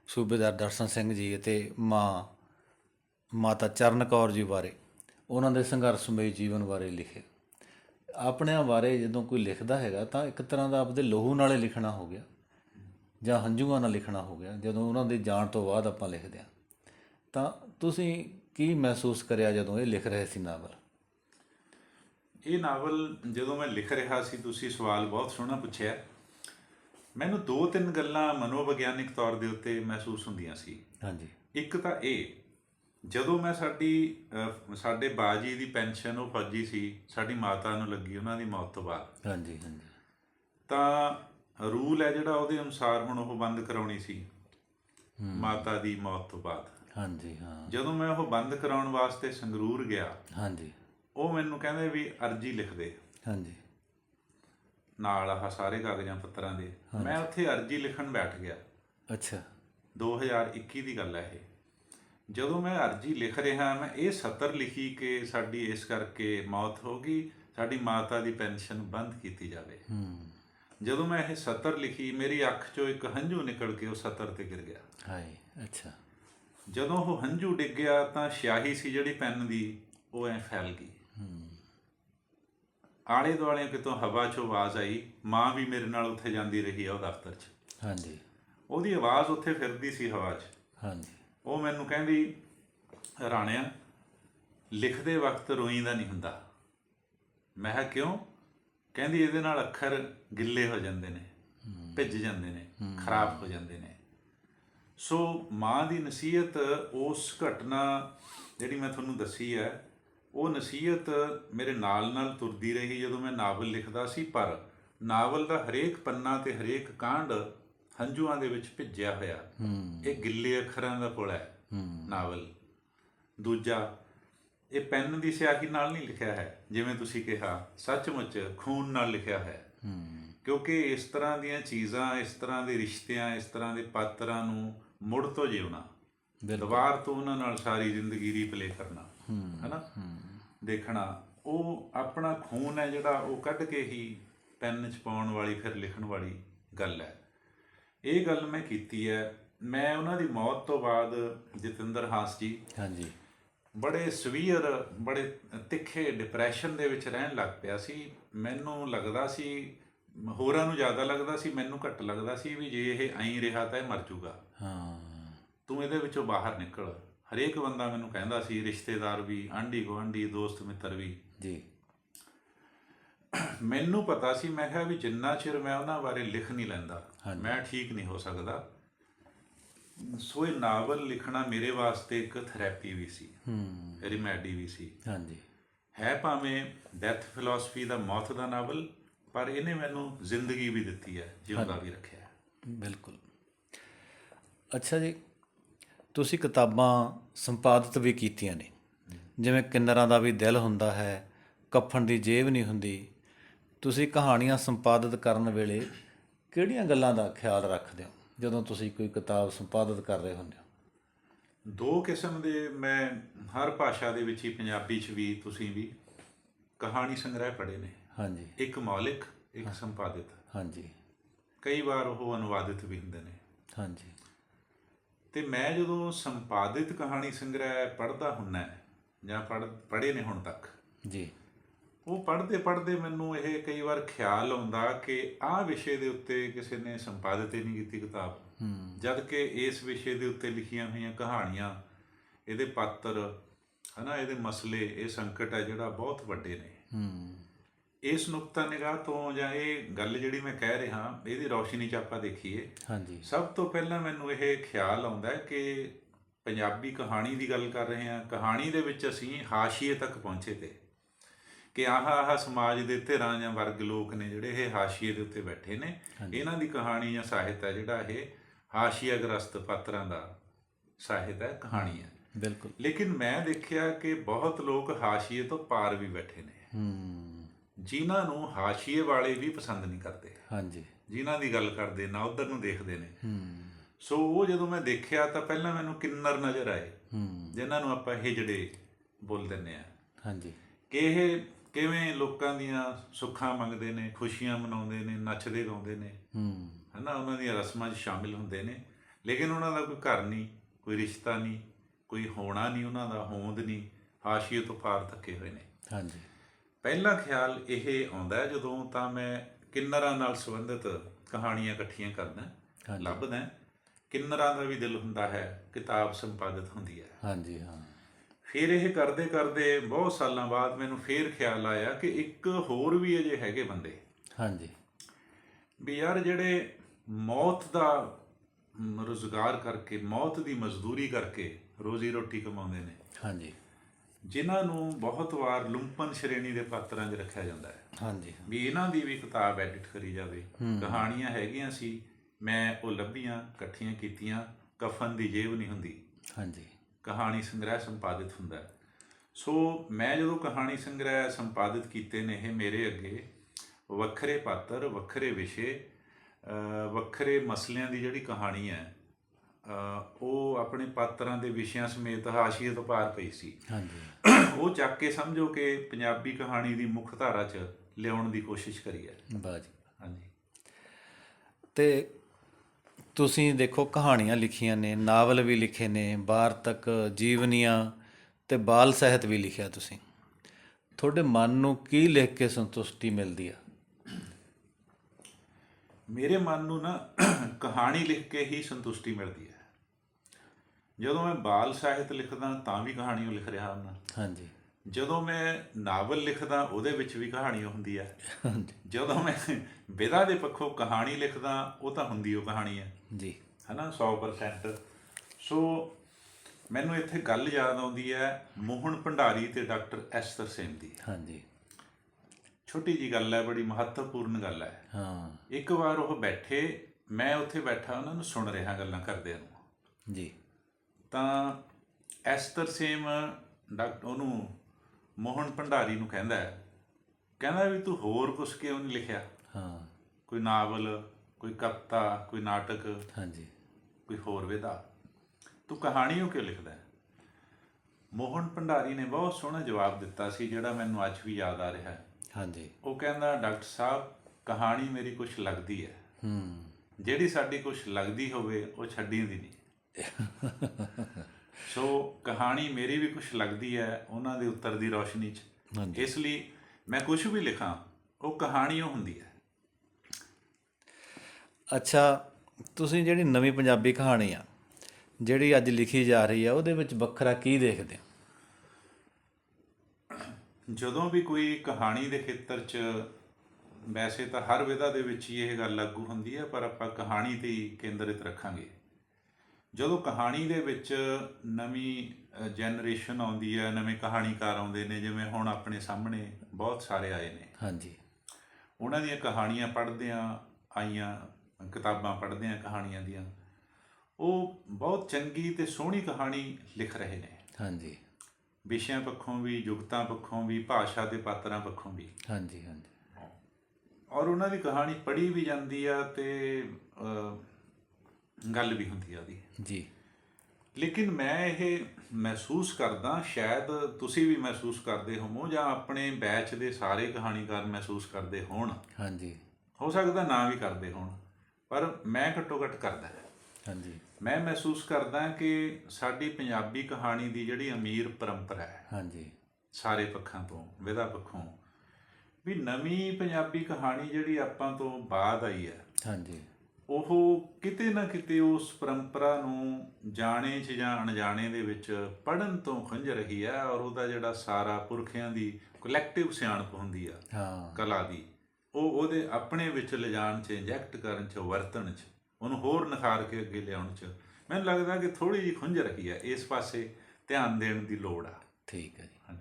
Speaker 1: ਸੂਬੇਦਾਰ ਦਰਸ਼ਨ ਸਿੰਘ ਜੀ ਅਤੇ ਮਾਂ ਮਾਤਾ ਚਰਨ ਕੌਰ ਜੀ ਬਾਰੇ। ਉਹਨਾਂ ਦੇ ਸੰਘਰਸ਼ਮਈ ਜੀਵਨ ਬਾਰੇ ਲਿਖਿਆ ਆਪਣਿਆਂ ਬਾਰੇ ਜਦੋਂ ਕੋਈ ਲਿਖਦਾ ਹੈਗਾ ਤਾਂ ਇੱਕ ਤਰ੍ਹਾਂ ਦਾ ਆਪਦੇ ਲਹੂ ਨਾਲੇ ਲਿਖਣਾ ਹੋ ਗਿਆ ਜਾਂ ਹੰਝੂਆਂ ਨਾਲ ਲਿਖਣਾ ਹੋ ਗਿਆ ਜਦੋਂ ਉਹਨਾਂ ਦੇ ਜਾਣ ਤੋਂ ਬਾਅਦ ਆਪਾਂ ਲਿਖਦੇ ਹਾਂ। ਤਾਂ ਤੁਸੀਂ ਕੀ ਮਹਿਸੂਸ ਕਰਿਆ ਜਦੋਂ ਇਹ ਲਿਖ ਰਹੇ ਸੀ ਨਾਵਲ?
Speaker 2: ਇਹ ਨਾਵਲ ਜਦੋਂ ਮੈਂ ਲਿਖ ਰਿਹਾ ਸੀ ਤੁਸੀਂ ਸਵਾਲ ਬਹੁਤ ਸੋਹਣਾ ਪੁੱਛਿਆ। ਮੈਨੂੰ ਦੋ ਤਿੰਨ ਗੱਲਾਂ ਮਨੋਵਿਗਿਆਨਿਕ ਤੌਰ ਦੇ ਉੱਤੇ ਮਹਿਸੂਸ ਹੁੰਦੀਆਂ ਸੀ।
Speaker 1: ਹਾਂਜੀ।
Speaker 2: ਇੱਕ ਤਾਂ ਇਹ ਜਦੋਂ ਮੈਂ ਸਾਡੀ ਸਾਡੇ ਬਾਜੀ ਦੀ ਪੈਨਸ਼ਨ ਉਹ ਫੌਜੀ ਸੀ ਸਾਡੀ ਮਾਤਾ ਨੂੰ ਲੱਗੀ ਉਹਨਾਂ ਦੀ ਮੌਤ ਤੋਂ ਬਾਅਦ।
Speaker 1: ਹਾਂਜੀ ਹਾਂਜੀ।
Speaker 2: ਤਾਂ ਰੂਲ ਹੈ ਜਿਹੜਾ ਉਹਦੇ ਅਨੁਸਾਰ ਹੁਣ ਉਹ ਬੰਦ ਕਰਾਉਣੀ ਸੀ ਮਾਤਾ ਦੀ ਮੌਤ ਤੋਂ ਬਾਅਦ।
Speaker 1: ਹਾਂਜੀ ਹਾਂ।
Speaker 2: ਜਦੋਂ ਮੈਂ ਉਹ ਬੰਦ ਕਰਾਉਣ ਵਾਸਤੇ ਸੰਗਰੂਰ ਗਿਆ
Speaker 1: ਹਾਂਜੀ।
Speaker 2: ਉਹ ਮੈਨੂੰ ਕਹਿੰਦੇ ਵੀ ਅਰਜੀ ਲਿਖ ਦੇ।
Speaker 1: ਹਾਂਜੀ।
Speaker 2: ਨਾਲ ਆਹ ਸਾਰੇ ਕਾਗਜ਼ਾਂ ਪੱਤਰਾਂ ਦੇ। ਮੈਂ ਉੱਥੇ ਅਰਜੀ ਲਿਖਣ ਬੈਠ ਗਿਆ।
Speaker 1: ਅੱਛਾ।
Speaker 2: 2021 ਦੀ ਗੱਲ ਹੈ ਇਹ। ਜਦੋਂ ਮੈਂ ਅਰਜੀ ਲਿਖ ਰਿਹਾ ਮੈਂ ਇਹ ਸਤਰ ਲਿਖੀ ਕਿ ਸਾਡੀ ਇਸ ਕਰਕੇ ਮੌਤ ਹੋ ਗਈ ਸਾਡੀ ਮਾਤਾ ਦੀ ਪੈਨਸ਼ਨ ਬੰਦ ਕੀਤੀ ਜਾਵੇ। ਜਦੋਂ ਮੈਂ ਇਹ ਸਤਰ ਲਿਖੀ ਮੇਰੀ ਅੱਖ 'ਚੋਂ ਇੱਕ ਹੰਝੂ ਨਿਕਲ ਕੇ ਉਹ ਸਤਰ ਤੇ ਗਿਰ ਗਿਆ।
Speaker 1: ਹਾਏ ਅੱਛਾ।
Speaker 2: ਜਦੋਂ ਉਹ ਹੰਝੂ ਡਿੱਗ ਗਿਆ ਤਾਂ ਸਿਆਹੀ ਸੀ ਜਿਹੜੀ ਪੈਨ ਦੀ ਉਹ ਐ ਫੈਲ ਗਈ। ਆਲੇ ਦੁਆਲੇ ਕਿਤੋਂ ਹਵਾ 'ਚੋਂ ਆਵਾਜ਼ ਆਈ ਮਾਂ ਵੀ ਮੇਰੇ ਨਾਲ ਉੱਥੇ ਜਾਂਦੀ ਰਹੀ ਆ ਉਹ ਦਫ਼ਤਰ 'ਚ।
Speaker 1: ਹਾਂਜੀ।
Speaker 2: ਉਹਦੀ ਆਵਾਜ਼ ਉੱਥੇ ਫਿਰਦੀ ਸੀ ਹਵਾ 'ਚ।
Speaker 1: ਹਾਂਜੀ।
Speaker 2: ਉਹ ਮੈਨੂੰ ਕਹਿੰਦੀ, ਰਾਣਿਆ, ਲਿਖਦੇ ਵਕਤ ਰੋਈਂਦਾ ਨਹੀਂ ਹੁੰਦਾ। ਮੈਂ ਕਿਹਾ, ਕਿਉਂ? ਕਹਿੰਦੀ, ਇਹਦੇ ਨਾਲ ਅੱਖਰ ਗਿੱਲੇ ਹੋ ਜਾਂਦੇ ਨੇ, ਭਿੱਜ ਜਾਂਦੇ ਨੇ, ਖਰਾਬ ਹੋ ਜਾਂਦੇ ਨੇ। ਸੋ ਮਾਂ ਦੀ ਨਸੀਹਤ, ਉਸ ਘਟਨਾ ਜਿਹੜੀ ਮੈਂ ਤੁਹਾਨੂੰ ਦੱਸੀ ਹੈ, ਉਹ ਨਸੀਹਤ ਮੇਰੇ ਨਾਲ ਨਾਲ ਤੁਰਦੀ ਰਹੀ ਜਦੋਂ ਮੈਂ ਨਾਵਲ ਲਿਖਦਾ ਸੀ, ਪਰ ਨਾਵਲ ਦਾ ਹਰੇਕ ਪੰਨਾ ਤੇ ਹਰੇਕ ਕਾਂਡ ਹੰਝੂਆਂ ਦੇ ਵਿੱਚ ਭਿੱਜਿਆ ਹੋਇਆ। ਇਹ ਗਿੱਲੇ ਅੱਖਰਾਂ ਦਾ ਪੁਲ ਹੈ ਨਾਵਲ। ਦੂਜਾ ਇਹ ਪੈਨ ਦੀ ਸਿਆਹੀ ਨਾਲ ਨਹੀਂ ਲਿਖਿਆ ਹੈ ਜਿਵੇਂ ਤੁਸੀਂ ਕਿਹਾ ਸੱਚਮੁੱਚ ਖੂਨ ਨਾਲ ਲਿਖਿਆ ਹੈ। ਕਿਉਂਕਿ ਇਸ ਤਰ੍ਹਾਂ ਦੀਆਂ ਚੀਜ਼ਾਂ ਇਸ ਤਰ੍ਹਾਂ ਦੇ ਰਿਸ਼ਤਿਆਂ ਇਸ ਤਰ੍ਹਾਂ ਦੇ ਪਾਤਰਾਂ ਨੂੰ ਮੁੜ ਤੋਂ ਜਿਉਣਾ। ਦੁਬਾਰ ਤੋਂ ਉਹਨਾਂ ਨਾਲ ਸਾਰੀ ਜ਼ਿੰਦਗੀ ਰੀਪਲੇ ਕਰਨਾ ਹੈਨਾ? ਦੇਖਣਾ ਉਹ ਆਪਣਾ ਖੂਨ ਹੈ ਜਿਹੜਾ ਉਹ ਕੱਢ ਕੇ ਹੀ ਪੈਨ 'ਚ ਪਾਉਣ ਵਾਲੀ ਫਿਰ ਲਿਖਣ ਵਾਲੀ ਗੱਲ ਹੈ। ਇਹ ਗੱਲ ਮੈਂ ਕੀਤੀ ਹੈ। ਮੈਂ ਉਹਨਾਂ ਦੀ ਮੌਤ ਤੋਂ ਬਾਅਦ ਜਤਿੰਦਰ ਹਾਸ ਜੀ
Speaker 1: ਹਾਂਜੀ।
Speaker 2: ਬੜੇ ਸਵੀਅਰ ਬੜੇ ਤਿੱਖੇ ਡਿਪਰੈਸ਼ਨ ਦੇ ਵਿੱਚ ਰਹਿਣ ਲੱਗ ਪਿਆ ਸੀ। ਮੈਨੂੰ ਲੱਗਦਾ ਸੀ ਹੋਰਾਂ ਨੂੰ ਜ਼ਿਆਦਾ ਲੱਗਦਾ ਸੀ ਮੈਨੂੰ ਘੱਟ ਲੱਗਦਾ ਸੀ ਵੀ ਜੇ ਇਹ ਐਂ ਰਿਹਾ ਤਾਂ ਇਹ ਮਰ ਜਾਊਗਾ।
Speaker 1: ਹਾਂ।
Speaker 2: ਤੂੰ ਇਹਦੇ ਵਿੱਚੋਂ ਬਾਹਰ ਨਿਕਲ। ਹਰੇਕ ਬੰਦਾ ਮੈਨੂੰ ਕਹਿੰਦਾ ਸੀ ਰਿਸ਼ਤੇਦਾਰ ਵੀ ਆਂਢੀ ਗੁਆਂਢੀ ਦੋਸਤ ਮਿੱਤਰ ਵੀ।
Speaker 1: ਜੀ।
Speaker 2: ਮੈਨੂੰ ਪਤਾ ਸੀ ਮੈਂ ਕਿਹਾ ਵੀ ਜਿੰਨਾ ਚਿਰ ਮੈਂ ਉਹਨਾਂ ਬਾਰੇ ਲਿਖ ਨਹੀਂ ਲੈਂਦਾ। ਮੈਂ ਠੀਕ ਨਹੀਂ ਹੋ ਸਕਦਾ। ਸੋ ਇਹ ਨਾਵਲ ਲਿਖਣਾ ਮੇਰੇ ਵਾਸਤੇ ਇੱਕ ਥੈਰੇਪੀ ਵੀ ਸੀ।
Speaker 1: ਹੂੰ।
Speaker 2: ਰਿਮੈਡੀ ਵੀ ਸੀ।
Speaker 1: ਹਾਂਜੀ।
Speaker 2: ਹੈ ਭਾਵੇਂ ਡੈਥ ਫਿਲਾਸਫੀ ਦਾ ਮੌਤ ਦਾ ਨਾਵਲ ਪਰ ਇਹਨੇ ਮੈਨੂੰ ਜ਼ਿੰਦਗੀ ਵੀ ਦਿੱਤੀ ਹੈ ਜਿਉਂਦਾ ਵੀ ਰੱਖਿਆ
Speaker 1: ਬਿਲਕੁਲ। ਅੱਛਾ ਜੀ ਤੁਸੀਂ ਕਿਤਾਬਾਂ ਸੰਪਾਦਿਤ ਵੀ ਕੀਤੀਆਂ ਨੇ। ਜਿਵੇਂ ਕਿੰਨਰਾਂ ਦਾ ਵੀ ਦਿਲ ਹੁੰਦਾ ਹੈ ਕਫਨ ਦੀ ਜੇਬ ਨਹੀਂ ਹੁੰਦੀ ਤੁਸੀਂ ਕਹਾਣੀਆਂ ਸੰਪਾਦਿਤ ਕਰਨ ਵੇਲੇ ਕਿਹੜੀਆਂ ਗੱਲਾਂ ਦਾ ਖਿਆਲ ਰੱਖਦੇ ਹੋ? ਜਦੋਂ ਤੁਸੀਂ ਕੋਈ ਕਿਤਾਬ ਸੰਪਾਦਿਤ ਕਰ ਰਹੇ ਹੁੰਦੇ ਹੋ?
Speaker 2: ਦੋ ਕਿਸਮ ਦੇ ਮੈਂ ਹਰ ਭਾਸ਼ਾ ਦੇ ਵਿੱਚ ਹੀ ਪੰਜਾਬੀ 'ਚ ਵੀ ਤੁਸੀਂ ਵੀ ਕਹਾਣੀ ਸੰਗ੍ਰਹਿ ਪੜ੍ਹੇ ਨੇ।
Speaker 1: ਹਾਂਜੀ।
Speaker 2: ਇੱਕ ਮੌਲਿਕ ਇੱਕ ਸੰਪਾਦਿਤ।
Speaker 1: ਹਾਂਜੀ।
Speaker 2: ਕਈ ਵਾਰ ਉਹ ਅਨੁਵਾਦਿਤ ਵੀ ਹੁੰਦੇ ਨੇ।
Speaker 1: ਹਾਂਜੀ।
Speaker 2: ਤੇ ਮੈਂ ਜਦੋਂ ਸੰਪਾਦਿਤ ਕਹਾਣੀ ਸੰਗ੍ਰਹਿ ਪੜ੍ਹਦਾ ਹੁੰਨਾ ਜਾਂ ਪੜ੍ਹ ਪੜ੍ਹੇ ਨੇ ਹੁਣ ਤੱਕ
Speaker 1: ਜੀ।
Speaker 2: ਉਹ ਪੜ੍ਹਦੇ ਪੜ੍ਹਦੇ ਮੈਨੂੰ ਇਹ ਕਈ ਵਾਰ ਖਿਆਲ ਆਉਂਦਾ ਕਿ ਆਹ ਵਿਸ਼ੇ ਦੇ ਉੱਤੇ ਕਿਸੇ ਨੇ ਸੰਪਾਦਿਤ ਹੀ ਨਹੀਂ ਕੀਤੀ ਕਿਤਾਬ। ਜਦ ਕਿ ਇਸ ਵਿਸ਼ੇ ਦੇ ਉੱਤੇ ਲਿਖੀਆਂ ਹੋਈਆਂ ਕਹਾਣੀਆਂ ਇਹਦੇ ਪਾਤਰ ਹਨਾ ਇਹਦੇ ਮਸਲੇ ਇਹ ਸੰਕਟ ਹੈ ਜਿਹੜਾ ਬਹੁਤ ਵੱਡੇ ਨੇ।
Speaker 1: ਹੂੰ।
Speaker 2: ਇਸ ਨੁਕਤਾ ਨਿਗਾਹ ਤੋਂ ਜਾਂ ਇਹ ਗੱਲ ਜਿਹੜੀ ਮੈਂ ਕਹਿ ਰਿਹਾ ਇਹਦੀ ਰੌਸ਼ਨੀ 'ਚ ਆਪਾਂ ਦੇਖੀਏ।
Speaker 1: ਹਾਂਜੀ।
Speaker 2: ਸਭ ਤੋਂ ਪਹਿਲਾਂ ਮੈਨੂੰ ਇਹ ਖਿਆਲ ਆਉਂਦਾ ਹੈ ਕਿ ਪੰਜਾਬੀ ਕਹਾਣੀ ਦੀ ਗੱਲ ਕਰ ਰਹੇ ਹਾਂ। ਕਹਾਣੀ ਦੇ ਵਿੱਚ ਅਸੀਂ ਹਾਸ਼ੀਏ ਤੱਕ ਪਹੁੰਚੇ ਤੇ। ਕਿ ਆਹ ਆਹ ਸਮਾਜ ਦੇ ਧਿਰਾਂ ਜਾਂ ਵਰਗ ਲੋਕ ਨੇ ਜਿਹੜੇ ਇਹ ਹਾਸ਼ੀਏ ਦੇ ਉੱਤੇ ਬੈਠੇ ਨੇ। ਇਹਨਾਂ ਦੀ ਕਹਾਣੀ ਜਾਂ ਸਾਹਿਤ ਹੈ ਜਿਹੜਾ ਇਹ ਹਾਸ਼ੀਆਗ੍ਰਸਤ ਪਾਤਰਾਂ ਦਾ ਸਾਹਿਤ ਹੈ ਕਹਾਣੀ ਹੈ।
Speaker 1: ਬਿਲਕੁਲ।
Speaker 2: ਲੇਕਿਨ ਮੈਂ ਦੇਖਿਆ ਕਿ ਬਹੁਤ ਲੋਕ ਹਾਸ਼ੀਏ ਤੋਂ ਪਾਰ ਵੀ ਬੈਠੇ ਨੇ।
Speaker 1: ਹੂੰ।
Speaker 2: ਜਿਨ੍ਹਾਂ ਨੂੰ ਹਾਸ਼ੀਏ ਵਾਲੇ ਵੀ ਪਸੰਦ ਨਹੀਂ ਕਰਦੇ।
Speaker 1: ਹਾਂਜੀ।
Speaker 2: ਜਿਨ੍ਹਾਂ ਦੀ ਗੱਲ ਕਰਦੇ ਨਾ ਉਧਰ ਨੂੰ ਦੇਖਦੇ ਨੇ।
Speaker 1: ਹੂੰ।
Speaker 2: ਸੋ ਉਹ ਜਦੋਂ ਮੈਂ ਦੇਖਿਆ ਤਾਂ ਪਹਿਲਾਂ ਮੈਨੂੰ ਕਿੰਨਰ ਨਜ਼ਰ ਆਏ।
Speaker 1: ਹੂੰ।
Speaker 2: ਜਿਨ੍ਹਾਂ ਨੂੰ ਆਪਾਂ ਹਿਜੜੇ ਬੋਲ ਦਿੰਨੇ ਆ
Speaker 1: ਹਾਂਜੀ।
Speaker 2: ਕਿ ਇਹ ਕਿਵੇਂ ਲੋਕਾਂ ਦੀਆਂ ਸੁੱਖਾਂ ਮੰਗਦੇ ਨੇ ਖੁਸ਼ੀਆਂ ਮਨਾਉਂਦੇ ਨੇ ਨੱਚਦੇ ਗਾਉਂਦੇ ਨੇ।
Speaker 1: ਹੂੰ।
Speaker 2: ਹਨਾ ਉਹਨਾਂ ਦੀਆਂ ਰਸਮਾਂ 'ਚ ਸ਼ਾਮਿਲ ਹੁੰਦੇ ਨੇ। ਲੇਕਿਨ ਉਹਨਾਂ ਦਾ ਕੋਈ ਘਰ ਨਹੀਂ ਕੋਈ ਰਿਸ਼ਤਾ ਨਹੀਂ ਕੋਈ ਹੋਣਾ ਨਹੀਂ ਉਹਨਾਂ ਦਾ ਹੋਂਦ ਨਹੀਂ ਹਾਸ਼ੀਏ ਤੋਂ ਪਾਰ ਥੱਕੇ ਹੋਏ ਨੇ।
Speaker 1: ਹਾਂਜੀ।
Speaker 2: ਪਹਿਲਾ ਖਿਆਲ ਇਹ ਆਉਂਦਾ ਜਦੋਂ ਤਾਂ ਮੈਂ ਕਿੰਨਰਾਂ ਨਾਲ ਸੰਬੰਧਿਤ ਕਹਾਣੀਆਂ ਇਕੱਠੀਆਂ ਕਰਦਾ। ਲੱਭਦਾ ਕਿੰਨਰਾਂ ਦਾ ਵੀ ਦਿਲ ਹੁੰਦਾ ਹੈ ਕਿਤਾਬ ਸੰਪਾਦਿਤ ਹੁੰਦੀ ਹੈ।
Speaker 1: ਹਾਂਜੀ ਹਾਂ।
Speaker 2: ਫਿਰ ਇਹ ਕਰਦੇ ਕਰਦੇ ਬਹੁਤ ਸਾਲਾਂ ਬਾਅਦ ਮੈਨੂੰ ਫੇਰ ਖਿਆਲ ਆਇਆ ਕਿ ਇੱਕ ਹੋਰ ਵੀ ਅਜੇ ਹੈਗੇ ਬੰਦੇ।
Speaker 1: ਹਾਂਜੀ।
Speaker 2: ਵੀ ਯਾਰ ਜਿਹੜੇ ਮੌਤ ਦਾ ਰੋਜ਼ਗਾਰ ਕਰਕੇ ਮੌਤ ਦੀ ਮਜ਼ਦੂਰੀ ਕਰਕੇ ਰੋਜ਼ੀ ਰੋਟੀ ਕਮਾਉਂਦੇ ਨੇ।
Speaker 1: ਹਾਂਜੀ।
Speaker 2: ਜਿਨ੍ਹਾਂ ਨੂੰ ਬਹੁਤ ਵਾਰ ਲੁੰਪਨ ਸ਼੍ਰੇਣੀ ਦੇ ਪਾਤਰਾਂ 'ਚ ਰੱਖਿਆ ਜਾਂਦਾ ਹੈ।
Speaker 1: ਹਾਂਜੀ।
Speaker 2: ਵੀ ਇਹਨਾਂ ਦੀ ਵੀ ਕਿਤਾਬ ਐਡਿਟ ਕਰੀ ਜਾਵੇ। ਕਹਾਣੀਆਂ ਹੈਗੀਆਂ ਸੀ ਮੈਂ ਉਹ ਲੱਭੀਆਂ ਇਕੱਠੀਆਂ ਕੀਤੀਆਂ ਕਫਨ ਦੀ ਜੇਬ ਨਹੀਂ ਹੁੰਦੀ।
Speaker 1: ਹਾਂਜੀ।
Speaker 2: ਕਹਾਣੀ ਸੰਗ੍ਰਹਿ ਸੰਪਾਦਿਤ ਹੁੰਦਾ ਹੈ। ਸੋ ਮੈਂ ਜਦੋਂ ਕਹਾਣੀ ਸੰਗ੍ਰਹਿ ਸੰਪਾਦਿਤ ਕੀਤੇ ਨੇ ਇਹ ਮੇਰੇ ਅੱਗੇ ਵੱਖਰੇ ਪਾਤਰ ਵੱਖਰੇ ਵਿਸ਼ੇ ਵੱਖਰੇ ਮਸਲਿਆਂ ਦੀ ਜਿਹੜੀ ਕਹਾਣੀ ਹੈ ਉਹ ਆਪਣੇ ਪਾਤਰਾਂ ਦੇ ਵਿਸ਼ਿਆਂ ਸਮੇਤ ਹਾਸ਼ੀਏ ਤੋਂ ਪਾਰ ਪਈ ਸੀ।
Speaker 1: ਹਾਂਜੀ।
Speaker 2: ਉਹ ਚੱਕ ਕੇ ਸਮਝੋ ਕਿ ਪੰਜਾਬੀ ਕਹਾਣੀ ਦੀ ਮੁੱਖ ਧਾਰਾ 'ਚ ਲਿਆਉਣ ਦੀ ਕੋਸ਼ਿਸ਼ ਕਰੀ ਹੈ।
Speaker 1: ਬਾਜੀ
Speaker 2: ਹਾਂਜੀ।
Speaker 1: ਤੇ ਤੁਸੀਂ ਦੇਖੋ ਕਹਾਣੀਆਂ ਲਿਖੀਆਂ ਨੇ ਨਾਵਲ ਵੀ ਲਿਖੇ ਨੇ ਵਾਰਤਕ ਜੀਵਨੀਆਂ ਤੇ ਬਾਲ ਸਾਹਿਤ ਵੀ ਲਿਖਿਆ ਤੁਸੀਂ। ਤੁਹਾਡੇ ਮਨ ਨੂੰ ਕੀ ਲਿਖ ਕੇ ਸੰਤੁਸ਼ਟੀ ਮਿਲਦੀ ਆ?
Speaker 2: ਮੇਰੇ ਮਨ ਨੂੰ ਨਾ ਕਹਾਣੀ ਲਿਖ ਕੇ ਹੀ ਸੰਤੁਸ਼ਟੀ ਮਿਲਦੀ ਹੈ। ਜਦੋਂ ਮੈਂ ਬਾਲ ਸਾਹਿਤ ਲਿਖਦਾ ਤਾਂ ਵੀ ਕਹਾਣੀ ਓ ਲਿਖ ਰਿਹਾ ਹਾਂ
Speaker 1: ਹਾਂਜੀ।
Speaker 2: ਜਦੋਂ ਮੈਂ ਨਾਵਲ ਲਿਖਦਾ ਉਹਦੇ ਵਿੱਚ ਵੀ ਕਹਾਣੀ ਹੁੰਦੀ ਹੈ ਜਦੋਂ ਮੈਂ ਵਿਦਾ ਦੇ ਪੱਖੋਂ ਕਹਾਣੀ ਲਿਖਦਾ ਉਹ ਤਾਂ ਹੁੰਦੀ ਉਹ ਕਹਾਣੀ ਹੈ
Speaker 1: ਜੀ।
Speaker 2: ਹਨਾ 100% ਸੋ ਮੈਨੂੰ ਇੱਥੇ ਗੱਲ ਯਾਦ ਆਉਂਦੀ ਹੈ ਮੋਹਨ ਭੰਡਾਰੀ ਤੇ ਡਾਕਟਰ ਐਸ ਤਰਸੇਮ ਦੀ।
Speaker 1: ਹਾਂਜੀ।
Speaker 2: ਛੋਟੀ ਜੀ ਗੱਲ ਹੈ ਬੜੀ ਮਹੱਤਵਪੂਰਨ ਗੱਲ ਹੈ
Speaker 1: ਹਾਂ।
Speaker 2: ਇੱਕ ਵਾਰ ਉਹ ਬੈਠੇ ਮੈਂ ਉੱਥੇ ਬੈਠਾ ਉਹਨਾਂ ਨੂੰ ਸੁਣ ਰਿਹਾ ਗੱਲਾਂ ਕਰਦਿਆਂ ਨੂੰ।
Speaker 1: ਜੀ।
Speaker 2: ਤਾਂ ਐਸਤਰ ਸੇਮ ਡਾਕਟਰ ਉਹਨੂੰ ਮੋਹਨ ਭੰਡਾਰੀ ਨੂੰ ਕਹਿੰਦਾ ਹੈ। ਕਹਿੰਦਾ ਵੀ ਤੂੰ ਹੋਰ ਕੁਛ ਕਿਉਂ ਨਹੀਂ ਲਿਖਿਆ?
Speaker 1: ਹਾਂ।
Speaker 2: ਕੋਈ ਨਾਵਲ ਕੋਈ ਕਵਿਤਾ ਕੋਈ ਨਾਟਕ
Speaker 1: ਹਾਂਜੀ।
Speaker 2: ਕੋਈ ਹੋਰ ਵਿਧਾ ਤੂੰ ਕਹਾਣੀਓ ਕਿਉਂ ਲਿਖਦਾ ਹੈ? ਮੋਹਨ ਭੰਡਾਰੀ ਨੇ ਬਹੁਤ ਸੋਹਣਾ ਜਵਾਬ ਦਿੱਤਾ ਸੀ ਜਿਹੜਾ ਮੈਨੂੰ ਅੱਜ ਵੀ ਯਾਦ ਆ ਰਿਹਾ ਹੈ।
Speaker 1: ਹਾਂਜੀ।
Speaker 2: ਉਹ ਕਹਿੰਦਾ ਡਾਕਟਰ ਸਾਹਿਬ ਕਹਾਣੀ ਮੇਰੀ ਕੁਛ ਲੱਗਦੀ ਹੈ।
Speaker 1: ਹੂੰ।
Speaker 2: ਜਿਹੜੀ ਸਾਡੀ ਕੁਛ ਲੱਗਦੀ ਹੋਵੇ ਉਹ ਛੱਡੀ ਦੀ ਨਹੀਂ। ਸੋ ਕਹਾਣੀ ਮੇਰੀ ਵੀ ਕੁਛ ਲੱਗਦੀ ਹੈ ਉਹਨਾਂ ਦੇ ਉੱਤਰ ਦੀ ਰੋਸ਼ਨੀ 'ਚ। ਇਸ ਲਈ ਮੈਂ ਕੁਝ ਵੀ ਲਿਖਾਂ ਉਹ ਕਹਾਣੀ ਓ ਹੁੰਦੀ ਹੈ।
Speaker 1: ਅੱਛਾ ਤੁਸੀਂ ਜਿਹੜੀ ਨਵੀਂ ਪੰਜਾਬੀ ਕਹਾਣੀ ਆ ਜਿਹੜੀ ਅੱਜ ਲਿਖੀ ਜਾ ਰਹੀ ਆ ਉਹਦੇ ਵਿੱਚ ਵੱਖਰਾ ਕੀ ਦੇਖਦੇ ਹੋ?
Speaker 2: ਜਦੋਂ ਵੀ ਕੋਈ ਕਹਾਣੀ ਦੇ ਖੇਤਰ 'ਚ ਵੈਸੇ ਤਾਂ ਹਰ ਵਿਧਾ ਦੇ ਵਿੱਚ ਹੀ ਇਹ ਗੱਲ ਲਾਗੂ ਹੁੰਦੀ ਹੈ ਪਰ ਆਪਾਂ ਕਹਾਣੀ ਤੇ ਹੀ ਕੇਂਦਰਿਤ ਰੱਖਾਂਗੇ। ਜਦੋਂ ਕਹਾਣੀ ਦੇ ਵਿੱਚ ਨਵੀਂ ਜਨਰੇਸ਼ਨ ਆਉਂਦੀ ਹੈ ਨਵੇਂ ਕਹਾਣੀਕਾਰ ਆਉਂਦੇ ਨੇ ਜਿਵੇਂ ਹੁਣ ਆਪਣੇ ਸਾਹਮਣੇ ਬਹੁਤ ਸਾਰੇ ਆਏ ਨੇ।
Speaker 1: ਹਾਂਜੀ।
Speaker 2: ਉਹਨਾਂ ਦੀਆਂ ਕਹਾਣੀਆਂ ਪੜ੍ਹਦਿਆਂ ਆਈਆਂ ਕਿਤਾਬਾਂ ਪੜ੍ਹਦਿਆਂ ਕਹਾਣੀਆਂ ਦੀਆਂ। ਉਹ ਬਹੁਤ ਚੰਗੀ ਤੇ ਸੋਹਣੀ ਕਹਾਣੀ ਲਿਖ ਰਹੇ ਨੇ।
Speaker 1: ਹਾਂਜੀ।
Speaker 2: ਵਿਸ਼ਿਆਂ ਪੱਖੋਂ ਵੀ ਯੁਗਤਾਂ ਪੱਖੋਂ ਵੀ ਭਾਸ਼ਾ ਦੇ ਪਾਤਰਾਂ ਪੱਖੋਂ ਵੀ।
Speaker 1: ਹਾਂਜੀ ਹਾਂਜੀ।
Speaker 2: ਔਰ ਉਹਨਾਂ ਦੀ ਕਹਾਣੀ ਪੜ੍ਹੀ ਵੀ ਜਾਂਦੀ ਆ ਤੇ ਗੱਲ ਵੀ ਹੁੰਦੀ ਆ ਉਹਦੀ।
Speaker 1: ਜੀ।
Speaker 2: ਲੇਕਿਨ ਮੈਂ ਇਹ ਮਹਿਸੂਸ ਕਰਦਾ ਸ਼ਾਇਦ ਤੁਸੀਂ ਵੀ ਮਹਿਸੂਸ ਕਰਦੇ ਹੋਵੋ ਜਾਂ ਆਪਣੇ ਬੈਚ ਦੇ ਸਾਰੇ ਕਹਾਣੀਕਾਰ ਮਹਿਸੂਸ ਕਰਦੇ ਹੋਣ।
Speaker 1: ਹਾਂਜੀ।
Speaker 2: ਹੋ ਸਕਦਾ ਨਾ ਵੀ ਕਰਦੇ ਹੋਣ ਪਰ ਮੈਂ ਘੱਟੋ ਘੱਟ ਕਰਦਾ।
Speaker 1: ਹਾਂਜੀ।
Speaker 2: ਮੈਂ ਮਹਿਸੂਸ ਕਰਦਾ ਕਿ ਸਾਡੀ ਪੰਜਾਬੀ ਕਹਾਣੀ ਦੀ ਜਿਹੜੀ ਅਮੀਰ ਪਰੰਪਰਾ ਹੈ
Speaker 1: ਹਾਂਜੀ।
Speaker 2: ਸਾਰੇ ਪੱਖਾਂ ਤੋਂ ਵਿਧਾ ਪੱਖੋਂ ਵੀ ਨਵੀਂ ਪੰਜਾਬੀ ਕਹਾਣੀ ਜਿਹੜੀ ਆਪਾਂ ਤੋਂ ਬਾਅਦ ਆਈ ਹੈ
Speaker 1: ਹਾਂਜੀ।
Speaker 2: ਉਹ ਕਿਤੇ ਨਾ ਕਿਤੇ ਉਸ ਪਰੰਪਰਾ ਨੂੰ ਜਾਣੇ 'ਚ ਜਾਂ ਅਣਜਾਣੇ ਦੇ ਵਿੱਚ ਪੜਨ ਤੋਂ ਖੰਝ ਰਹੀ ਹੈ ਔਰ ਉਹਦਾ ਜਿਹੜਾ ਸਾਰਾ ਪੁਰਖਿਆਂ ਦੀ ਕਲੈਕਟਿਵ ਸਿਆਣਪ ਹੁੰਦੀ ਆ
Speaker 1: ਹਾਂ।
Speaker 2: ਕਲਾ ਦੀ ਉਹ ਉਹਦੇ ਆਪਣੇ ਵਿੱਚ ਲਿਜਾਣ 'ਚ ਇੰਜੈਕਟ ਕਰਨ 'ਚ ਵਰਤਣ 'ਚ ਉਹਨੂੰ ਹੋਰ ਨਿਖਾਰ ਕੇ ਅੱਗੇ ਲਿਆਉਣ 'ਚ ਮੈਨੂੰ ਲੱਗਦਾ ਕਿ ਥੋੜੀ ਜਿਹੀ ਖੁੰਝ ਰਹੀ ਹੈ ਇਸ ਪਾਸੇ ਧਿਆਨ ਦੇਣ ਦੀ ਲੋੜ ਆ।
Speaker 1: ਠੀਕ ਹੈ ਜੀ।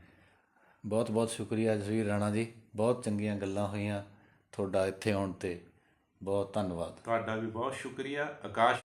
Speaker 1: ਬਹੁਤ ਬਹੁਤ ਸ਼ੁਕਰੀਆ ਜਸਵੀਰ ਰਾਣਾ ਜੀ ਬਹੁਤ ਚੰਗੀਆਂ ਗੱਲਾਂ ਹੋਈਆਂ ਤੁਹਾਡਾ ਇੱਥੇ ਆਉਣ ਤੇ। ਬਹੁਤ ਧੰਨਵਾਦ।
Speaker 2: ਤੁਹਾਡਾ ਵੀ ਬਹੁਤ ਸ਼ੁਕਰੀਆ। ਆਕਾਸ਼